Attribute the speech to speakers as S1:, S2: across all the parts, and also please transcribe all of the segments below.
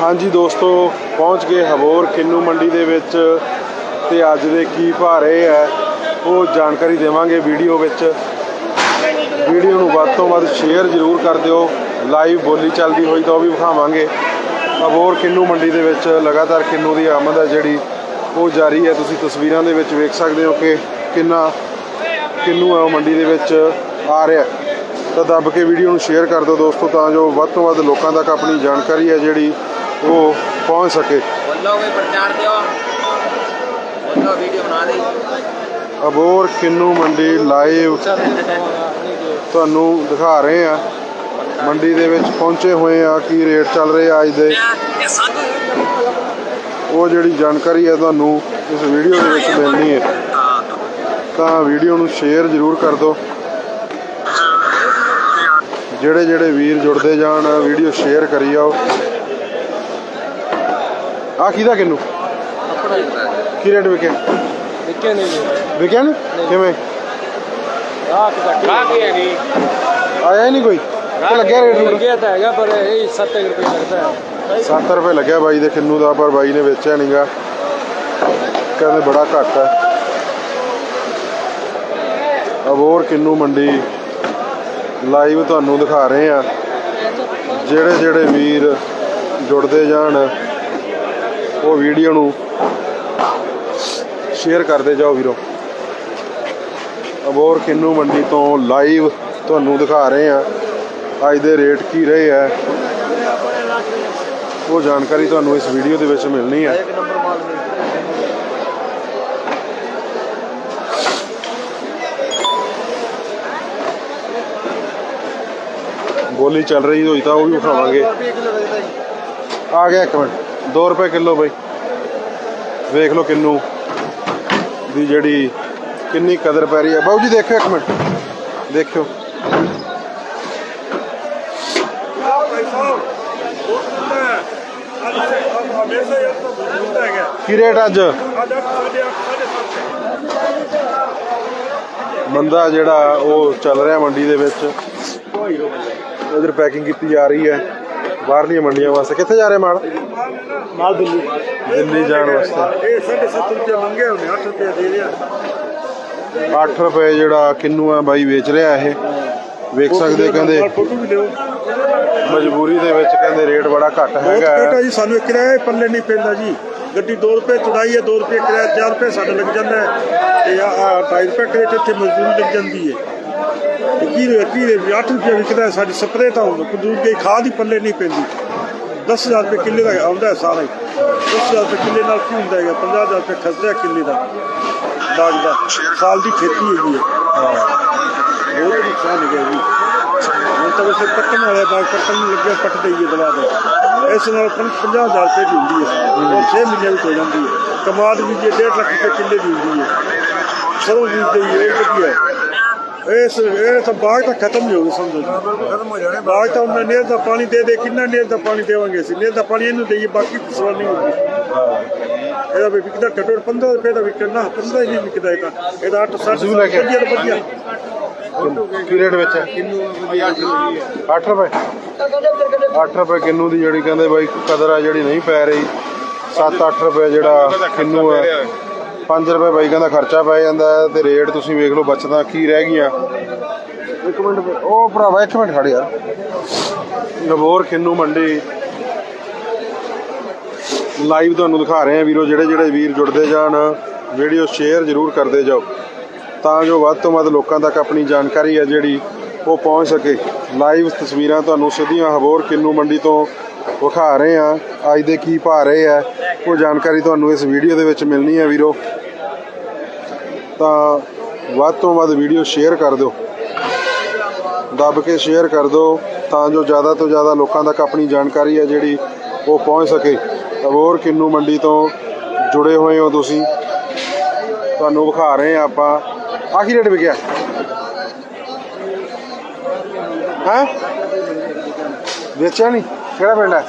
S1: ਹਾਂਜੀ ਦੋਸਤੋ, ਪਹੁੰਚ ਗਏ ਹਬੋਰ ਕਿੰਨੂ ਮੰਡੀ ਦੇ ਵਿੱਚ ਤੇ ਅੱਜ ਦੇ ਕੀ ਭਾਅ ਰਹੇ ਹੈ, ਉਹ ਜਾਣਕਾਰੀ ਦੇਵਾਂਗੇ ਵੀਡੀਓ ਵਿੱਚ। ਵੀਡੀਓ ਨੂੰ ਵੱਧ ਤੋਂ ਵੱਧ ਸ਼ੇਅਰ ਜ਼ਰੂਰ ਕਰ ਦਿਓ ਲਾਈਵ ਬੋਲੀ ਚੱਲਦੀ ਹੋਈ ਤਾਂ ਉਹ ਵੀ ਵਿਖਾਵਾਂਗੇ। ਹਬੋਰ ਕਿੰਨੂ ਮੰਡੀ ਦੇ ਵਿੱਚ ਲਗਾਤਾਰ ਕਿੰਨੂ ਦੀ ਆਮਦ ਹੈ ਜਿਹੜੀ ਉਹ ਜਾਰੀ ਹੈ। ਤੁਸੀਂ ਤਸਵੀਰਾਂ ਦੇ ਵਿੱਚ ਵੇਖ ਸਕਦੇ ਹੋ ਕਿ ਕਿੰਨਾ ਕਿੰਨੂ ਹੈ ਉਹ ਮੰਡੀ ਦੇ ਵਿੱਚ ਆ ਰਿਹਾ ਤਾਂ ਦੱਬ ਕੇ ਵੀਡੀਓ ਨੂੰ ਸ਼ੇਅਰ ਕਰ ਦਿਓ ਦੋਸਤੋ, ਤਾਂ ਜੋ ਵੱਧ ਤੋਂ ਵੱਧ ਲੋਕਾਂ ਤੱਕ ਆਪਣੀ ਜਾਣਕਾਰੀ ਹੈ ਜਿਹੜੀ ਉਹ ਪਹੁੰਚ ਸਕੇ
S2: बोलो कोई प्रचार दियो बोलो वीडियो बना दी
S1: ਅਬੋਰ ਕਿੰਨੂ ਮੰਡੀ ਲਾਈਵ ਤੁਹਾਨੂੰ ਦਿਖਾ ਰਹੇ ਆ ਮੰਡੀ ਦੇ ਵਿੱਚ ਪਹੁੰਚੇ ਹੋਏ ਆ ਕੀ ਰੇਟ ਚੱਲ ਰਹੇ ਆ ਅੱਜ ਦੇ ਉਹ ਜਿਹੜੀ ਜਾਣਕਾਰੀ ਹੈ ਤੁਹਾਨੂੰ ਇਸ ਵੀਡੀਓ ਦੇ ਵਿੱਚ ਮਿਲਣੀ ਹੈ ਤਾਂ ਵੀਡੀਓ ਨੂੰ ਸ਼ੇਅਰ ਜ਼ਰੂਰ ਕਰ ਦਿਓ ਜਿਹੜੇ ਜਿਹੜੇ ਵੀਰ ਜੁੜਦੇ ਜਾਣ ਵੀਡੀਓ ਸ਼ੇਅਰ ਕਰੀ ਜਾਓ ਆ ਕਿਹਦਾ ਕਿੰਨੂ? ਆਪਣਾ ਕੀ ਰੇਟ ਵਿਕਿਆ?
S3: ਵਿਕਿਆ ਨਹੀਂ
S1: ਵਿਕਿਆ ਨਹੀਂ। ਕਿਵੇਂ?
S3: ਆ ਕਿਹਦਾ
S2: ਆ ਕੀ ਨਹੀਂ
S1: ਆਇਆ ਨਹੀਂ ਕੋਈ? ਲੱਗਿਆ ਰੇਟ
S3: ਲੱਗਿਆ ਤਾਂ ਹੈਗਾ ਪਰ ਇਹ 70 ਰੁਪਏ ਲੱਗਦਾ ਹੈ।
S1: 70 ਰੁਪਏ ਲੱਗਿਆ ਬਾਈ ਦੇ ਕਿੰਨੂ ਦਾ ਪਰ ਬਾਈ ਨੇ ਵੇਚਿਆ ਨਹੀਂਗਾ। ਕਹਿੰਦੇ ਬੜਾ ਘੱਟ ਹੈ। ਅਬੋਰ ਕਿੰਨੂ ਮੰਡੀ ਲਾਈਵ ਤੁਹਾਨੂੰ ਦਿਖਾ ਰਹੇ ਆ ਜਿਹੜੇ ਜਿਹੜੇ ਵੀਰ ਜੁੜਦੇ ਜਾਣ ਉਹ ਵੀਡੀਓ ਨੂੰ ਸ਼ੇਅਰ ਕਰਦੇ ਜਾਓ ਵੀਰੋ। ਅਬੋਰ ਕਿੰਨੂ ਮੰਡੀ ਤੋਂ ਲਾਈਵ ਤੁਹਾਨੂੰ ਦਿਖਾ ਰਹੇ ਆ ਅੱਜ ਦੇ ਰੇਟ ਕੀ ਰਹੇ ਆ ਉਹ ਜਾਣਕਾਰੀ ਤੁਹਾਨੂੰ ਇਸ ਵੀਡੀਓ ਦੇ ਵਿੱਚ ਮਿਲਣੀ ਹੈ।
S3: ਇੱਕ
S1: ਬੋਲੀ ਚੱਲ ਰਹੀ ਹੋਈ ਤਾਂ ਉਹ ਵੀ ਉਠਾਵਾਂਗੇ। ਆ ਗਿਆ ਇੱਕ ਮਿੰਟ। 2 ਰੁਪਏ ਕਿਲੋ ਬਈ। ਵੇਖ ਲਓ ਕਿੰਨੂ ਦੀ ਜਿਹੜੀ ਕਿੰਨੀ ਕਦਰ ਪੈ ਰਹੀ ਹੈ। ਬਾਬੂ ਜੀ, ਦੇਖਿਓ ਇੱਕ ਮਿੰਟ। ਦੇਖਿਓ। ਕੀ ਰੇਟ ਅੱਜ? ਬੰਦਾ ਜਿਹੜਾ ਉਹ ਚੱਲ ਰਿਹਾ ਮੰਡੀ ਦੇ ਵਿੱਚ। ਇਧਰ ਪੈਕਿੰਗ ਕੀਤੀ ਜਾ ਰਹੀ ਹੈ। ਬਾਹਰਲੀਆਂ ਮੰਡੀਆਂ ਵਾਸਤੇ। ਕਿੱਥੇ ਜਾ ਰਿਹਾ ਮਾਲ?
S3: ਮਾਲ ਦਿੱਲੀ।
S1: ਦਿੱਲੀ ਜਾਣ ਵਾਸਤੇ।
S3: ਇਹ 7.5 ਰੁਪਏ ਮੰਗੇ ਹੁੰਦੇ 8 ਰੁਪਏ ਦੇ ਰਿਹਾ।
S1: 8 ਰੁਪਏ ਜਿਹੜਾ ਕਿੰਨੂ ਆ ਬਾਈ ਵੇਚ ਰਿਹਾ ਇਹ। ਵੇਖ ਸਕਦੇ ਕਹਿੰਦੇ ਮਜਬੂਰੀ ਦੇ ਵਿੱਚ ਕਹਿੰਦੇ ਰੇਟ ਬੜਾ ਘੱਟ
S3: ਬਹੁਤ
S1: ਹੈਗਾ
S3: ਘਟਾ ਜੀ ਸਾਨੂੰ ਕਿਰਾਇਆ ਪੱਲੇ ਨਹੀਂ ਪੈਂਦਾ ਜੀ। ਗੱਡੀ 2 ਰੁਪਏ ਚੁੜਾਈ ਹੈ 2 ਰੁਪਏ ਕਿਰਾਇਆ 4 ਰੁਪਏ ਸਾਡਾ ਲੱਗ ਜਾਂਦਾ ਹੈ। ਤੇ ਆ 2.5 ਰੁਪਏ ਕਰੇਟ ਇੱਥੇ ਮਜ਼ਦੂਰੀ ਲੱਗ ਜਾਂਦੀ ਹੈ। ਤੇ ਕੀ ਰੇ ਕੀ ਰੇ 8 ਰੁਪਏ ਵਿਕਦਾ ਸਾਡੀ ਸਪਰੇ ਤਾਂ ਹੁਣ ਕਦੂਰ ਦੀ ਖਾਦ ਹੀ ਪੱਲੇ ਨਹੀਂ ਪੈਂਦੀ। 10000 ਰੁਪਏ ਕਿੱਲੇ ਦਾ ਆਉਂਦਾ ਸਾਰਾ ਹੀ। 10000 ਰੁਪਏ ਕਿੱਲੇ ਨਾਲ ਕੀ ਹੁੰਦਾ ਹੈਗਾ? 50000 ਰੁਪਏ ਖਰਚਾ ਕਿੱਲੇ ਦਾ। ਦਾਗ ਦਾ। ਸਾਲ ਦੀ ਖੇਤੀ ਹੈਗੀ ਹੈ। ਬਹੁਤ ਨੁਕਸਾਨ ਹੋ ਗਿਆ ਜੀ। ਹੁਣ ਤਾਂ ਵੈਸੇ ਪੱਕਣ ਵਾਲੇ ਬਾਗ ਪੱਕਣ ਨੂੰ ਲੱਗਿਆ, ਪੱਟ ਦਈਏ ਦਵਾ ਦੇ। ਇਸ ਨਾਲ 50000 ਰੁਪਏ ਦੀ ਹੁੰਦੀ ਹੈ। ਉਹ 6 ਮਹੀਨੇ ਵਿੱਚ ਹੋ ਜਾਂਦੀ ਹੈ। ਕਮਾਦ ਵੀ ਜੇ 1.5 ਲੱਖ ਰੁਪਏ ਕਿੱਲੇ ਦੀ ਹੁੰਦੀ ਹੈ। ਸਰੋਂ ਵੀ ਦੀ ਇਹ ਵਧੀਆ ਇਸ ਇਹ ਤਾਂ ਬਾਗ ਤਾਂ ਖਤਮ ਹੀ ਹੋ ਗਿਆ ਸਮਝੋ ਖਤਮ ਹੋ ਜਾਣੇ ਬਾਗ ਤਾਂ ਉਹਨਾਂ ਨੇਰ ਦਾ ਪਾਣੀ ਦੇ ਦੇ ਕਿੰਨਾ ਨੇਰ ਦਾ ਪਾਣੀ ਦੇਵਾਂਗੇ ਅਸੀਂ? ਨੇਰ ਦਾ ਪਾਣੀ ਇਹਨੂੰ ਦੇਈਏ ਬਾਕੀ ਸਵਾਲ ਨਹੀਂ ਹੋਊਗੀ। ਇਹਦਾ ਵੀ ਵਿਕਦਾ ਘੱਟੋ ਘੱਟ 15 ਰੁਪਏ ਦਾ ਵਿਕਣਾ 15 ਹੀ ਨਹੀਂ ਵਿਕਦਾ ਇਹ ਤਾਂ ਇਹਦਾ 8 60
S1: ਜ਼ਰੂਰ ਲੈ ਕੇ।
S3: ਵਧੀਆ ਤੋਂ ਵਧੀਆ।
S1: ਕੀ ਰੇਟ ਵਿੱਚ ਹੈ? 8 ਰੁਪਏ। 8 ਰੁਪਏ ਕਿੰਨੂ ਦੀ ਜਿਹੜੀ ਕਹਿੰਦੇ ਬਾਈ ਕਦਰ ਆ ਜਿਹੜੀ ਨਹੀਂ ਪੈ ਰਹੀ 7-8 ਰੁਪਏ ਜਿਹੜਾ ਕਿੰਨੂ ਹੈ। 5 ਰੁਪਏ ਬਾਈ ਕਹਿੰਦਾ ਖਰਚਾ ਪੈ ਜਾਂਦਾ ਹੈ ਤੇ ਰੇਟ ਤੁਸੀਂ ਵੇਖ ਲਓ ਬਚਦਾ ਕੀ ਰਹਿ ਗਈਆਂ। ਇੱਕ ਮਿੰਟ ਉਹ ਭਰਾਵਾ ਇੱਕ ਮਿੰਟ ਖੜ ਯਾਰ। ਨਵੋਰ ਕਿੰਨੂ ਮੰਡੀ। ਲਾਈਵ ਤੁਹਾਨੂੰ ਦਿਖਾ ਰਹੇ ਆ ਵੀਰੋ ਜਿਹੜੇ ਜਿਹੜੇ ਵੀਰ ਜੁੜਦੇ ਜਾਣ ਵੀਡੀਓ ਸ਼ੇਅਰ ਜ਼ਰੂਰ ਕਰਦੇ ਜਾਓ। ਤਾਂ ਜੋ ਵੱਧ ਤੋਂ ਵੱਧ ਲੋਕਾਂ ਤੱਕ ਆਪਣੀ ਜਾਣਕਾਰੀ ਹੈ ਜਿਹੜੀ ਉਹ ਪਹੁੰਚ ਸਕੇ। ਲਾਈਵ ਤਸਵੀਰਾਂ ਤੁਹਾਨੂੰ ਸਿੱਧੀਆਂ ਹਬੋਰ ਕਿੰਨੂ ਮੰਡੀ ਤੋਂ ਵਿਖਾ ਰਹੇ ਆ ਅੱਜ ਦੇ ਕੀ ਭਾਅ ਰਹੇ ਆ ਉਹ ਜਾਣਕਾਰੀ ਤੁਹਾਨੂੰ ਇਸ ਵੀਡੀਓ ਦੇ ਵਿੱਚ ਮਿਲਣੀ ਹੈ ਵੀਰੋ। ਤਾਂ ਵੱਧ ਤੋਂ ਵੱਧ ਵੀਡੀਓ ਸ਼ੇਅਰ ਕਰ ਦਿਓ। ਦੱਬ ਕੇ ਸ਼ੇਅਰ ਕਰ ਦਿਓ ਤਾਂ ਜੋ ਜ਼ਿਆਦਾ ਤੋਂ ਜ਼ਿਆਦਾ ਲੋਕਾਂ ਤੱਕ ਆਪਣੀ ਜਾਣਕਾਰੀ ਹੈ ਜਿਹੜੀ ਉਹ ਪਹੁੰਚ ਸਕੇ। ਅਬੋਰ ਕਿੰਨੂ ਮੰਡੀ ਤੋਂ ਜੁੜੇ ਹੋਏ ਹੋ ਤੁਸੀਂ? ਤੁਹਾਨੂੰ ਵਿਖਾ ਰਹੇ ਆ ਆਪਾਂ। ਆਖੀ ਰੇਟ ਵਿਕਿਆ। ਹੈ? ਵੇਚਿਆ ਨਹੀਂ? ਕਿਹੜਾ ਪਿੰਡ ਹੈ?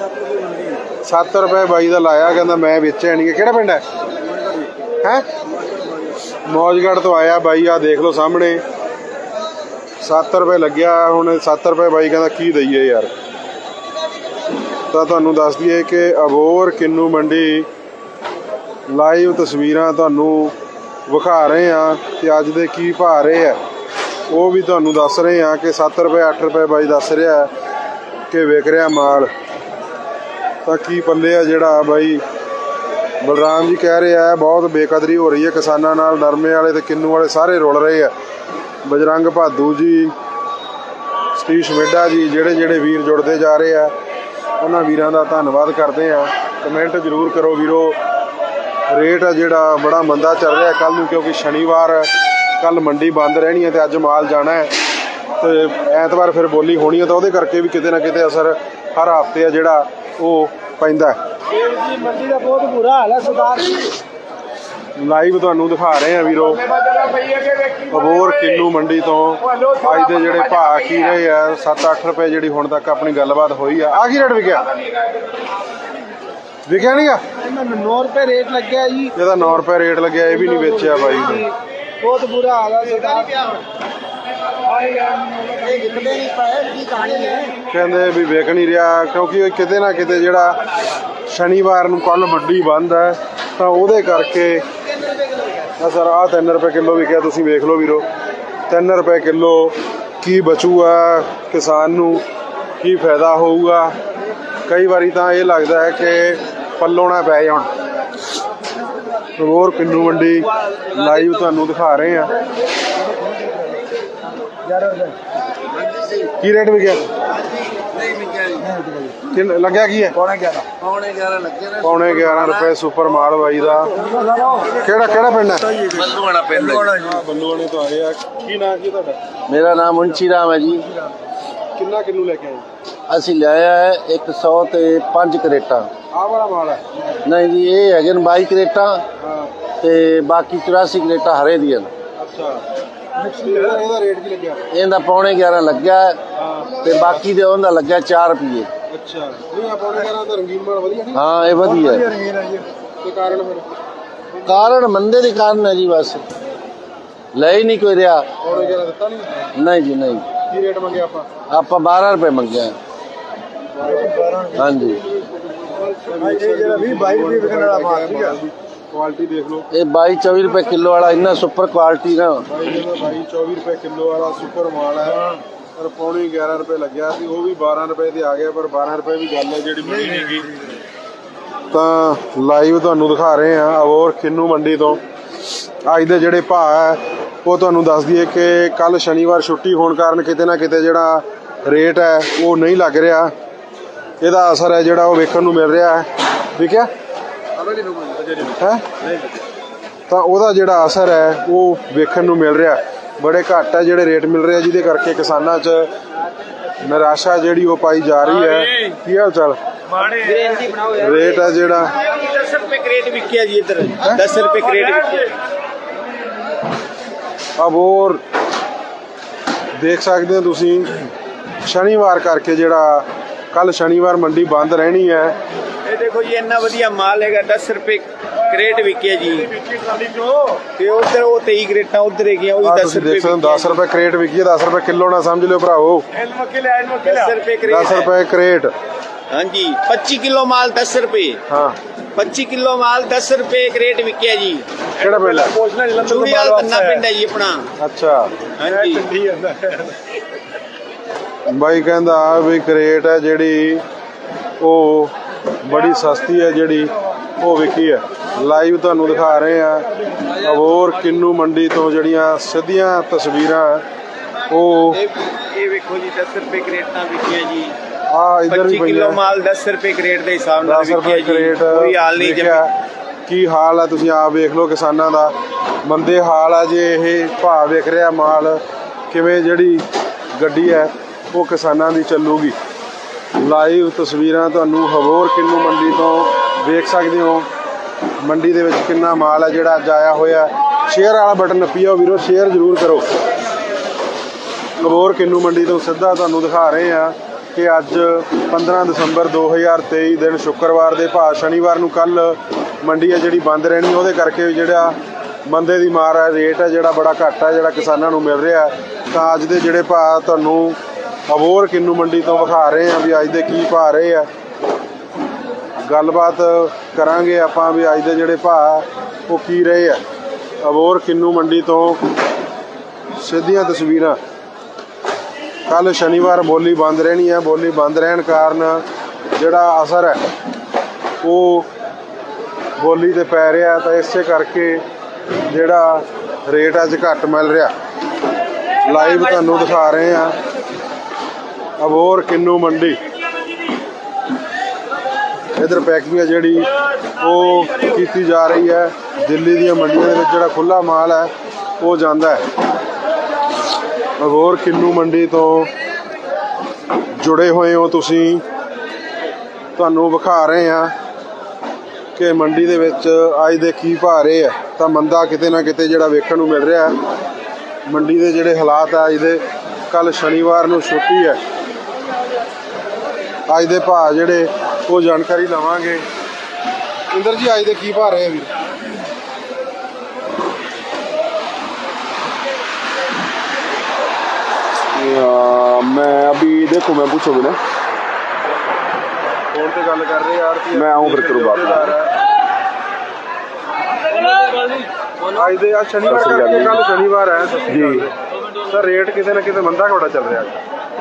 S1: 7 ਰੁਪਏ ਬਾਈ ਦਾ ਲਾਇਆ, ਕਹਿੰਦਾ ਮੈਂ ਵੇਚਿਆ ਨਹੀਂ। ਕਿਹੜਾ ਪਿੰਡ ਹੈ? ਹੈ? ਮੌਜਗੜ ਤੋਂ ਆਇਆ ਬਾਈ ਆ ਦੇਖ ਲਓ ਸਾਹਮਣੇ। 7 ਰੁਪਏ ਲੱਗਿਆ, ਹੁਣ 7 ਰੁਪਏ ਬਾਈ ਕਹਿੰਦਾ ਕੀ ਦਈਏ ਯਾਰ। ਤਾਂ ਤੁਹਾਨੂੰ ਦੱਸ ਦਈਏ ਕਿ ਅਬੋਰ ਕਿੰਨੂ ਮੰਡੀ ਲਾਈਵ ਤਸਵੀਰਾਂ ਤੁਹਾਨੂੰ ਵਿਖਾ ਰਹੇ ਆ ਕਿ ਅੱਜ ਦੇ ਕੀ ਭਾਅ ਰਹੇ ਆ ਉਹ ਵੀ ਤੁਹਾਨੂੰ ਦੱਸ ਰਹੇ ਆ ਕਿ 7 ਰੁਪਏ 8 ਰੁਪਏ ਬਾਈ ਦੱਸ ਰਿਹਾ ਕਿ ਵਿਕ ਰਿਹਾ ਮਾਲ। ਤਾਂ ਕੀ ਪੱਲੇ ਆ ਜਿਹੜਾ ਬਾਈ? ਬਲਰਾਮ ਜੀ ਕਹਿ ਰਿਹਾ ਹੈ, ਬਹੁਤ ਬੇਕਦਰੀ ਹੋ ਰਹੀ ਹੈ ਕਿਸਾਨਾਂ ਨਾਲ, ਨਰਮੇ ਵਾਲੇ ਤੇ ਕਿੰਨੂ ਵਾਲੇ ਸਾਰੇ ਰੁਲ ਰਹੇ ਆ ਬਜਰੰਗ ਭਾਦੂ ਜੀ, ਸਤੀਸ਼ ਮਿੱਡਾ ਜੀ, ਜਿਹੜੇ ਜਿਹੜੇ ਵੀਰ ਜੁੜਦੇ ਜਾ ਰਹੇ ਆ ਉਹਨਾਂ ਵੀਰਾਂ ਦਾ ਧੰਨਵਾਦ ਕਰਦੇ ਆ ਕਮੈਂਟ ਜ਼ਰੂਰ ਕਰੋ ਵੀਰੋ। ਰੇਟ ਆ ਜਿਹੜਾ, ਬੜਾ ਮੰਦਾ ਚੱਲ ਰਿਹਾ ਕੱਲ ਨੂੰ, ਕਿਉਂਕਿ ਸ਼ਨੀਵਾਰ ਕੱਲ ਮੰਡੀ ਬੰਦ ਰਹਿਣੀ ਹੈ ਤੇ ਅੱਜ ਮਾਲ ਜਾਣਾ ਹੈ। ਤੇ ਐਤਵਾਰ ਫਿਰ ਬੋਲੀ ਹੋਣੀ ਹੈ ਤਾਂ ਉਹਦੇ ਕਰਕੇ ਵੀ ਕਿਤੇ ਨਾ ਕਿਤੇ ਅਸਰ ਹਰ ਹਫ਼ਤੇ ਆ ਜਿਹੜਾ ਉਹ ਪੈਂਦਾ ਹੈ
S4: ਜੀ ਮੰਡੀ ਦਾ ਬਹੁਤ ਬੁਰਾ ਹਾਲ ਹੈ ਸਰਦਾਰ ਜੀ।
S1: ਲਾਈਵ ਤੁਹਾਨੂੰ ਦਿਖਾ ਰਹੇ ਆ ਵੀਰੋ। ਅਬੋਰ ਕਿੰਨੂ ਮੰਡੀ ਤੋਂ ਅੱਜ ਦੇ ਜਿਹੜੇ ਭਾਅ ਕੀ ਰਹੇ ਆ 7-8 ਰੁਪਏ ਜਿਹੜੀ ਹੁਣ ਤੱਕ ਆਪਣੀ ਗੱਲਬਾਤ ਹੋਈ ਆ। ਆ ਕੀ ਰੇਟ ਵਿਕਿਆ? ਵਿਕਿਆ ਨਹੀਂਗਾ
S4: ਇਹਨਾਂ ਨੂੰ 9 ਰੁਪਏ ਰੇਟ ਲੱਗਿਆ ਜੀ।
S1: ਇਹਦਾ 9 ਰੁਪਏ ਰੇਟ ਲੱਗਿਆ ਇਹ ਵੀ ਨਹੀਂ ਵੇਚਿਆ ਬਾਈ। ਨੇ
S4: ਬਹੁਤ ਬੁਰਾ ਹਾਲ ਹੈ ਸਰਦਾਰ। ਇਹ ਵਿਕਦੇ ਨਹੀਂ ਪਏ ਕੀ ਕਹਾਣੀ ਹੈ
S1: ਕਹਿੰਦੇ ਵੀ ਵੇਖ ਨਹੀਂ ਰਿਹਾ, ਕਿਉਂਕਿ ਇਹ ਕਿਤੇ ਨਾ ਕਿਤੇ ਜਿਹੜਾ ਸ਼ਨੀਵਾਰ ਨੂੰ ਕੱਲ ਮੰਡੀ ਬੰਦ ਹੈ, ਤਾਂ ਉਹਦੇ ਕਰਕੇ ਆ ਸਰ ਆ 3 ਰੁਪਏ ਕਿਲੋ ਵਿਕਿਆ ਤੁਸੀਂ ਵੇਖ ਲਓ ਵੀਰੋ। 3 ਰੁਪਏ ਕਿਲੋ ਕੀ ਬਚੂਗਾ ਕਿਸਾਨ ਨੂੰ, ਕੀ ਫਾਇਦਾ ਹੋਊਗਾ। ਕਈ ਵਾਰੀ ਤਾਂ ਇਹ ਲੱਗਦਾ ਹੈ ਕਿ ਪੱਲੋਂ ਨਾ ਪੈ ਜਾਣ। ਹੋਰ ਕਿੰਨੂ ਮੰਡੀ ਲਾਈਵ ਤੁਹਾਨੂੰ ਦਿਖਾ ਰਹੇ ਆ ਕੀ ਰੇਟ ਵਿਕਿਆ? ਕਿੰਨ ਲੱਗਿਆ ਕੀ ਹੈ?
S4: ਪੌਣੇ 11
S2: ਪੌਣੇ 11 ਲੱਗੇ ਨੇ।
S1: ਪੌਣੇ 11 ਰੁਪਏ ਸੁਪਰ ਮਾਲ ਬਾਈ ਦਾ। ਕਿਹੜਾ ਕਿਹੜਾ ਪਿੰਡ ਹੈ?
S2: ਬੱਲੂਆਣਾ ਪਿੰਡ
S1: ਬੱਲੂਆਣੇ ਤੋਂ ਆਏ ਆ। ਕੀ ਨਾਂ ਕੀ ਤੁਹਾਡਾ?
S2: ਮੇਰਾ ਨਾਮ ਮੁੰਸ਼ੀ ਰਾਮ ਹੈ ਜੀ।
S1: ਕਿੰਨਾ ਕਿੰਨੂ ਲੈ ਕੇ ਆਏ?
S2: ਅਸੀਂ ਲਿਆਇਆ ਹੈ 100 ਤੇ 5 ਕਰੇਟਾਂ।
S1: ਆਹ ਵਾਲਾ ਮਾਲ ਹੈ?
S2: ਨਹੀਂ ਜੀ ਇਹ ਹੈਗੇ ਨੇ 22 ਕਰੇਟਾਂ ਤੇ ਬਾਕੀ 84 ਕਰੇਟਾਂ ਹਰੇ ਦੀਆਂ
S1: ਅੱਛਾ। ਇਹਦਾ ਇਹਦਾ ਰੇਟ ਕੀ ਲੱਗਿਆ
S2: ਇਹਦਾ ਪੌਣੇ 11 ਲੱਗਿਆ ਤੇ ਬਾਕੀ ਦੇ ਉਹਦਾ ਲੱਗਿਆ 4 ਰੁਪਏ
S1: ਅੱਛਾ। ਨਹੀਂ ਆ ਪੌਣੇ 11 ਦਾ ਰੰਗੀਨ ਮਾਲ ਵਧੀਆ ਨਹੀਂ
S2: ਹਾਂ ਇਹ ਵਧੀਆ। ਹੈ।
S1: ਤੇ ਕਾਰਨ ਫਿਰ?
S2: ਕਾਰਨ ਮੰਦੇ ਦੇ ਕਾਰਨ ਹੈ ਜੀ ਬਸ। ਲੈ ਹੀ ਨਹੀਂ ਕੋਈ ਰਿਹਾ।
S1: ਪੌਣੇ 11 ਦਿੱਤਾ ਨਹੀਂ?
S2: ਨਹੀਂ ਜੀ ਨਹੀਂ।
S1: ਕੀ ਰੇਟ ਮੰਗਿਆ ਆਪਾਂ?
S2: ਆਪਾਂ 12 ਰੁਪਏ ਮੰਗਿਆ। ਹਾਂਜੀ।
S4: ਜਿਹੜਾ 20 22 ਰੁਪਏ ਵਿਕਣ ਵਾਲਾ ਮਾਲ ਠੀਕ ਹੈ
S1: ਕੁਆਲਿਟੀ ਦੇਖ ਲਓ।
S2: ਇਹ 22 24 ਰੁਪਏ ਕਿਲੋ ਵਾਲਾ ਇੰਨਾ ਸੁਪਰ ਕੁਆਲਿਟੀ
S1: ਦਾ ਬਾਈ 24 ਰੁਪਏ ਕਿਲੋ ਵਾਲਾ ਸੁਪਰ ਮਾਲ ਹੈ। ਪਰ ਪੌਣੇ 11 ਰੁਪਏ ਲੱਗਿਆ ਸੀ ਉਹ ਵੀ 12 ਰੁਪਏ ਤੇ ਆ ਗਿਆ ਪਰ 12 ਰੁਪਏ ਵੀ ਗੱਲ ਹੈ ਜਿਹੜੀ ਮਿਲੀ ਨਹੀਂ ਗਈ ਤਾਂ ਲਾਈਵ ਤੁਹਾਨੂੰ ਦਿਖਾ ਰਹੇ ਆ ਅਬੋਰ ਕਿੰਨੂ ਮੰਡੀ ਤੋਂ। ਅੱਜ ਦੇ ਜਿਹੜੇ ਭਾਅ ਹੈ ਉਹ ਤੁਹਾਨੂੰ ਦੱਸ ਦਈਏ ਕਿ ਕੱਲ ਸ਼ਨੀਵਾਰ ਛੁੱਟੀ ਹੋਣ ਕਾਰਨ ਕਿਤੇ ਨਾ ਕਿਤੇ ਜਿਹੜਾ ਰੇਟ ਹੈ ਉਹ ਨਹੀਂ ਲੱਗ ਰਿਹਾ। ਇਹਦਾ ਅਸਰ ਹੈ ਜਿਹੜਾ ਉਹ ਵੇਖਣ ਨੂੰ ਮਿਲ ਰਿਹਾ ਹੈ। ਵਿਕਿਆ ਹੈ? ਤਾਂ ਉਹਦਾ ਜਿਹੜਾ ਅਸਰ ਹੈ ਉਹ ਵੇਖਣ ਨੂੰ ਮਿਲ ਰਿਹਾ। ਬੜੇ ਘੱਟ ਹੈ ਜਿਹੜੇ ਰੇਟ ਮਿਲ ਰਿਹਾ ਜਿਹਦੇ ਕਰਕੇ ਕਿਸਾਨਾਂ 'ਚ ਨਿਰਾਸ਼ਾ ਜਿਹੜੀ ਉਹ ਪਾਈ ਜਾ ਰਹੀ ਹੈ। ਕੀ ਹਾਲ ਚਾਲ?
S4: ਬੇਨਤੀ ਬਣਾਓ ਯਾਰ
S1: ਰੇਟ ਹੈ ਜਿਹੜਾ।
S4: 10 ਰੁਪਏ ਕ੍ਰੇਟ ਵਿਕਿਆ ਜੀ ਇੱਧਰ। 10 ਰੁਪਏ ਕ੍ਰੇਟ ਵਿਕਿਆ।
S1: ਅਬ ਹੋਰ ਦੇਖ ਸਕਦੇ ਹੋ ਤੁਸੀਂ। ਸ਼ਨੀਵਾਰ ਕਰਕੇ ਜਿਹੜਾ ਕੱਲ ਸ਼ਨੀਵਾਰ ਮੰਡੀ ਬੰਦ ਰਹਿਣੀ ਹੈ।
S4: ਇਹ ਦੇਖੋ ਜੀ ਇੰਨਾ ਵਧੀਆ ਮਾਲ ਹੈਗਾ 10 ਰੁਪਏ ਕ੍ਰੇਟ ਵਿਕਿਆ ਜੀ। ਤੇ ਉਧਰ ਉਹ 23 ਕ੍ਰੇਟਾਂ ਉਧਰ ਹੈਗੀਆਂ ਉਹ
S1: ਆ
S4: ਵੀ 10
S1: ਤੁਸੀਂ
S4: ਰੁਪਏ
S1: ਦੇਖ ਸਕਦੇ ਹੋ 10 ਰੁਪਏ ਕ੍ਰੇਟ ਵਿਕੀ ਹੈ 10 ਰੁਪਏ ਕਿਲੋ ਨਾ ਸਮਝ ਲਿਓ ਭਰਾਵੋ।
S4: 10 ਰੁਪਏ ਕ੍ਰੇਟ
S1: 10 ਰੁਪਏ ਕ੍ਰੇਟ।
S4: ਹਾਂਜੀ 25 ਕਿਲੋ ਮਾਲ 10 ਰੁਪਏ।
S1: ਹਾਂ।
S4: 25 ਕਿਲੋ ਮਾਲ 10 ਰੁਪਏ ਕ੍ਰੇਟ ਵਿਕਿਆ ਜੀ।
S1: ਕਿਹੜਾ ਪਿੰਡ ਹੈ?
S4: ਚੂੜੀ ਵਾਲ ਪੰਨਾ ਪਿੰਡ ਹੈ ਜੀ ਆਪਣਾ।
S1: ਅੱਛਾ।
S4: ਹਾਂਜੀ।
S1: ਬਾਈ ਕਹਿੰਦਾ ਵੀ ਕ੍ਰੇਟ ਹੈ ਜਿਹੜੀ ਉਹ ਬੜੀ ਸਸਤੀ ਹੈ ਜਿਹੜੀ ਉਹ ਵਿਕੀ ਹੈ। ਲਾਈਵ ਤੁਹਾਨੂੰ ਦਿਖਾ ਰਹੇ ਆ ਅਬੋਰ ਕਿੰਨੂ ਮੰਡੀ ਤੋਂ ਜਿਹੜੀਆਂ ਸਿੱਧੀਆਂ ਤਸਵੀਰਾਂ ਉਹ
S4: ਇਹ ਵੇਖੋ ਜੀ 10 ਰੁਪਏ ਕ੍ਰੇਟਾਂ ਵਿਕੀਆਂ ਜੀ।
S1: ਆ ਇਧਰ ਵੀ
S4: 25 ਕਿਲੋ ਮਾਲ 10 ਰੁਪਏ ਕ੍ਰੇਟ ਦੇ ਹਿਸਾਬ ਨਾਲ
S1: 10 ਰੁਪਏ
S4: ਵਿਕਿਆ ਜੀ।
S1: ਕ੍ਰੇਟ
S4: ਕੋਈ ਹਾਲ ਨਹੀਂ
S1: ਵਿਕਿਆ।
S4: ਜਮੀ
S1: ਕੀ ਹਾਲ ਹੈ ਤੁਸੀਂ ਆਪ ਵੇਖ ਲਓ ਕਿਸਾਨਾਂ ਦਾ। ਮੰਦੇ ਹਾਲ ਹੈ ਜੇ ਇਹ ਭਾਅ ਵੇਖ ਰਿਹਾ ਮਾਲ ਕਿਵੇਂ ਜਿਹੜੀ ਗੱਡੀ ਹੈ ਉਹ ਕਿਸਾਨਾਂ ਦੀ ਚੱਲੂਗੀ। ਲਾਈਵ ਤਸਵੀਰਾਂ ਤੁਹਾਨੂੰ ਹਬੋਰ ਕਿੰਨੂ ਮੰਡੀ ਤੋਂ ਵੇਖ ਸਕਦੇ ਹੋ। ਮੰਡੀ ਦੇ ਵਿੱਚ ਕਿੰਨਾ ਮਾਲ ਹੈ ਜਿਹੜਾ ਅੱਜ ਆਇਆ ਹੋਇਆ। ਸ਼ੇਅਰ ਵਾਲਾ ਬਟਨ ਨੱਪੀਓ ਵੀਰੋ, ਸ਼ੇਅਰ ਜ਼ਰੂਰ ਕਰੋ। ਹਬੋਰ ਕਿੰਨੂ ਮੰਡੀ ਤੋਂ ਸਿੱਧਾ ਤੁਹਾਨੂੰ ਦਿਖਾ ਰਹੇ ਆ ਕਿ ਅੱਜ 15 ਦਸੰਬਰ 2023 ਦਿਨ ਸ਼ੁੱਕਰਵਾਰ ਦੇ ਭਾਅ ਸ਼ਨੀਵਾਰ ਨੂੰ ਕੱਲ ਮੰਡੀ ਹੈ ਜਿਹੜੀ ਬੰਦ ਰਹਿਣੀ, ਉਹਦੇ ਕਰਕੇ ਜਿਹੜਾ ਬੰਦੇ ਦੀ ਮਾਰ ਹੈ, ਰੇਟ ਹੈ ਜਿਹੜਾ ਬੜਾ ਘੱਟ ਹੈ, ਜਿਹੜਾ ਕਿਸਾਨਾਂ ਨੂੰ ਮਿਲ ਰਿਹਾ ਤਾਂ ਅੱਜ ਦੇ ਜਿਹੜੇ ਭਾਅ ਤੁਹਾਨੂੰ ਅਬੋਰ ਕਿੰਨੂ ਮੰਡੀ ਤੋਂ ਵਿਖਾ ਰਹੇ ਆ ਵੀ ਅੱਜ ਦੇ ਕੀ ਭਾਅ ਰਹੇ ਆ। ਗੱਲਬਾਤ ਕਰਾਂਗੇ ਆਪਾਂ ਵੀ ਅੱਜ ਦੇ ਜਿਹੜੇ ਭਾਅ ਉਹ ਕੀ ਰਹੇ ਆ। ਅਬੋਰ ਕਿੰਨੂ ਮੰਡੀ ਤੋਂ ਸਿੱਧੀਆਂ ਤਸਵੀਰਾਂ। ਕੱਲ ਸ਼ਨੀਵਾਰ ਬੋਲੀ ਬੰਦ ਰਹਿਣੀ ਹੈ ਬੋਲੀ ਬੰਦ ਰਹਿਣ ਕਾਰਨ ਜਿਹੜਾ ਅਸਰ ਹੈ, ਉਹ ਬੋਲੀ ਤੇ ਪੈ ਰਿਹਾ ਤਾਂ ਇਸੇ ਕਰਕੇ ਜਿਹੜਾ ਰੇਟ ਅੱਜ ਘੱਟ ਮਿਲ ਰਿਹਾ। ਲਾਈਵ ਤੁਹਾਨੂੰ ਦਿਖਾ ਰਹੇ ਆ। ਅਬੋਰ ਕਿੰਨੂ ਮੰਡੀ। ਇਧਰ ਪੈਕਿੰਗ ਹੈ ਜਿਹੜੀ, ਉਹ ਕੀਤੀ ਜਾ ਰਹੀ ਹੈ। ਦਿੱਲੀ ਦੀਆਂ ਮੰਡੀਆਂ ਦੇ ਵਿੱਚ ਜਿਹੜਾ ਖੁੱਲਾ ਮਾਲ ਹੈ, ਉਹ ਜਾਂਦਾ ਹੈ। ਅਬੋਰ ਕਿੰਨੂ ਮੰਡੀ ਤੋਂ ਜੁੜੇ ਹੋਏ ਹੋ ਤੁਸੀਂ। ਤੁਹਾਨੂੰ ਵਿਖਾ ਰਹੇ ਆ ਕਿ ਮੰਡੀ ਦੇ ਵਿੱਚ ਅੱਜ ਦੇ ਕੀ ਭਾਅ ਰਹੇ ਆ। ਤਾਂ ਮੰਦਾ ਕਿਤੇ ਨਾ ਕਿਤੇ ਜਿਹੜਾ ਵੇਖਣ ਨੂੰ ਮਿਲ ਰਿਹਾ ਹੈ। ਮੰਡੀ ਦੇ ਜਿਹੜੇ ਹਾਲਾਤ ਆ ਅੱਜ ਦੇ ਕੱਲ ਸ਼ਨੀਵਾਰ ਨੂੰ ਛੁੱਟੀ ਹੈ। ਅੱਜ ਦੇ ਭਾਅ ਜਿਹੜੇ ਉਹ ਜਾਣਕਾਰੀ ਲਵਾਂਗੇ ਇੰਦਰ ਜੀ ਅੱਜ ਦੇ ਕੀ ਭਾਅ ਰਹੇ ਆ ਵੀਰ
S5: आ, मैं अभी देखो मैं पूछोगे ना
S1: ਫੋਨ ਤੇ ਗੱਲ ਕਰ ਰਹੇ ਯਾਰ ਕੀ
S5: ਮੈਂ ਆਊਂ ਫਿਰ ਕਰੂੰ ਬਾਤ।
S1: ਅੱਜ ਦੇ ਅੱਜ ਸ਼ਨੀਵਾਰ
S5: ਸਤਿ ਸ਼੍ਰੀ ਅਕਾਲ
S1: ਕਰਕੇ
S5: ਜੀ।
S1: ਕੱਲ ਸ਼ਨੀਵਾਰ ਹੈ
S5: ਜੀ
S1: ਸਰ ਰੇਟ ਕਿਤੇ ਨਾ ਕਿਤੇ ਮੰਦਾ ਘੋੜਾ ਚੱਲ ਰਿਹਾ ਅੱਜ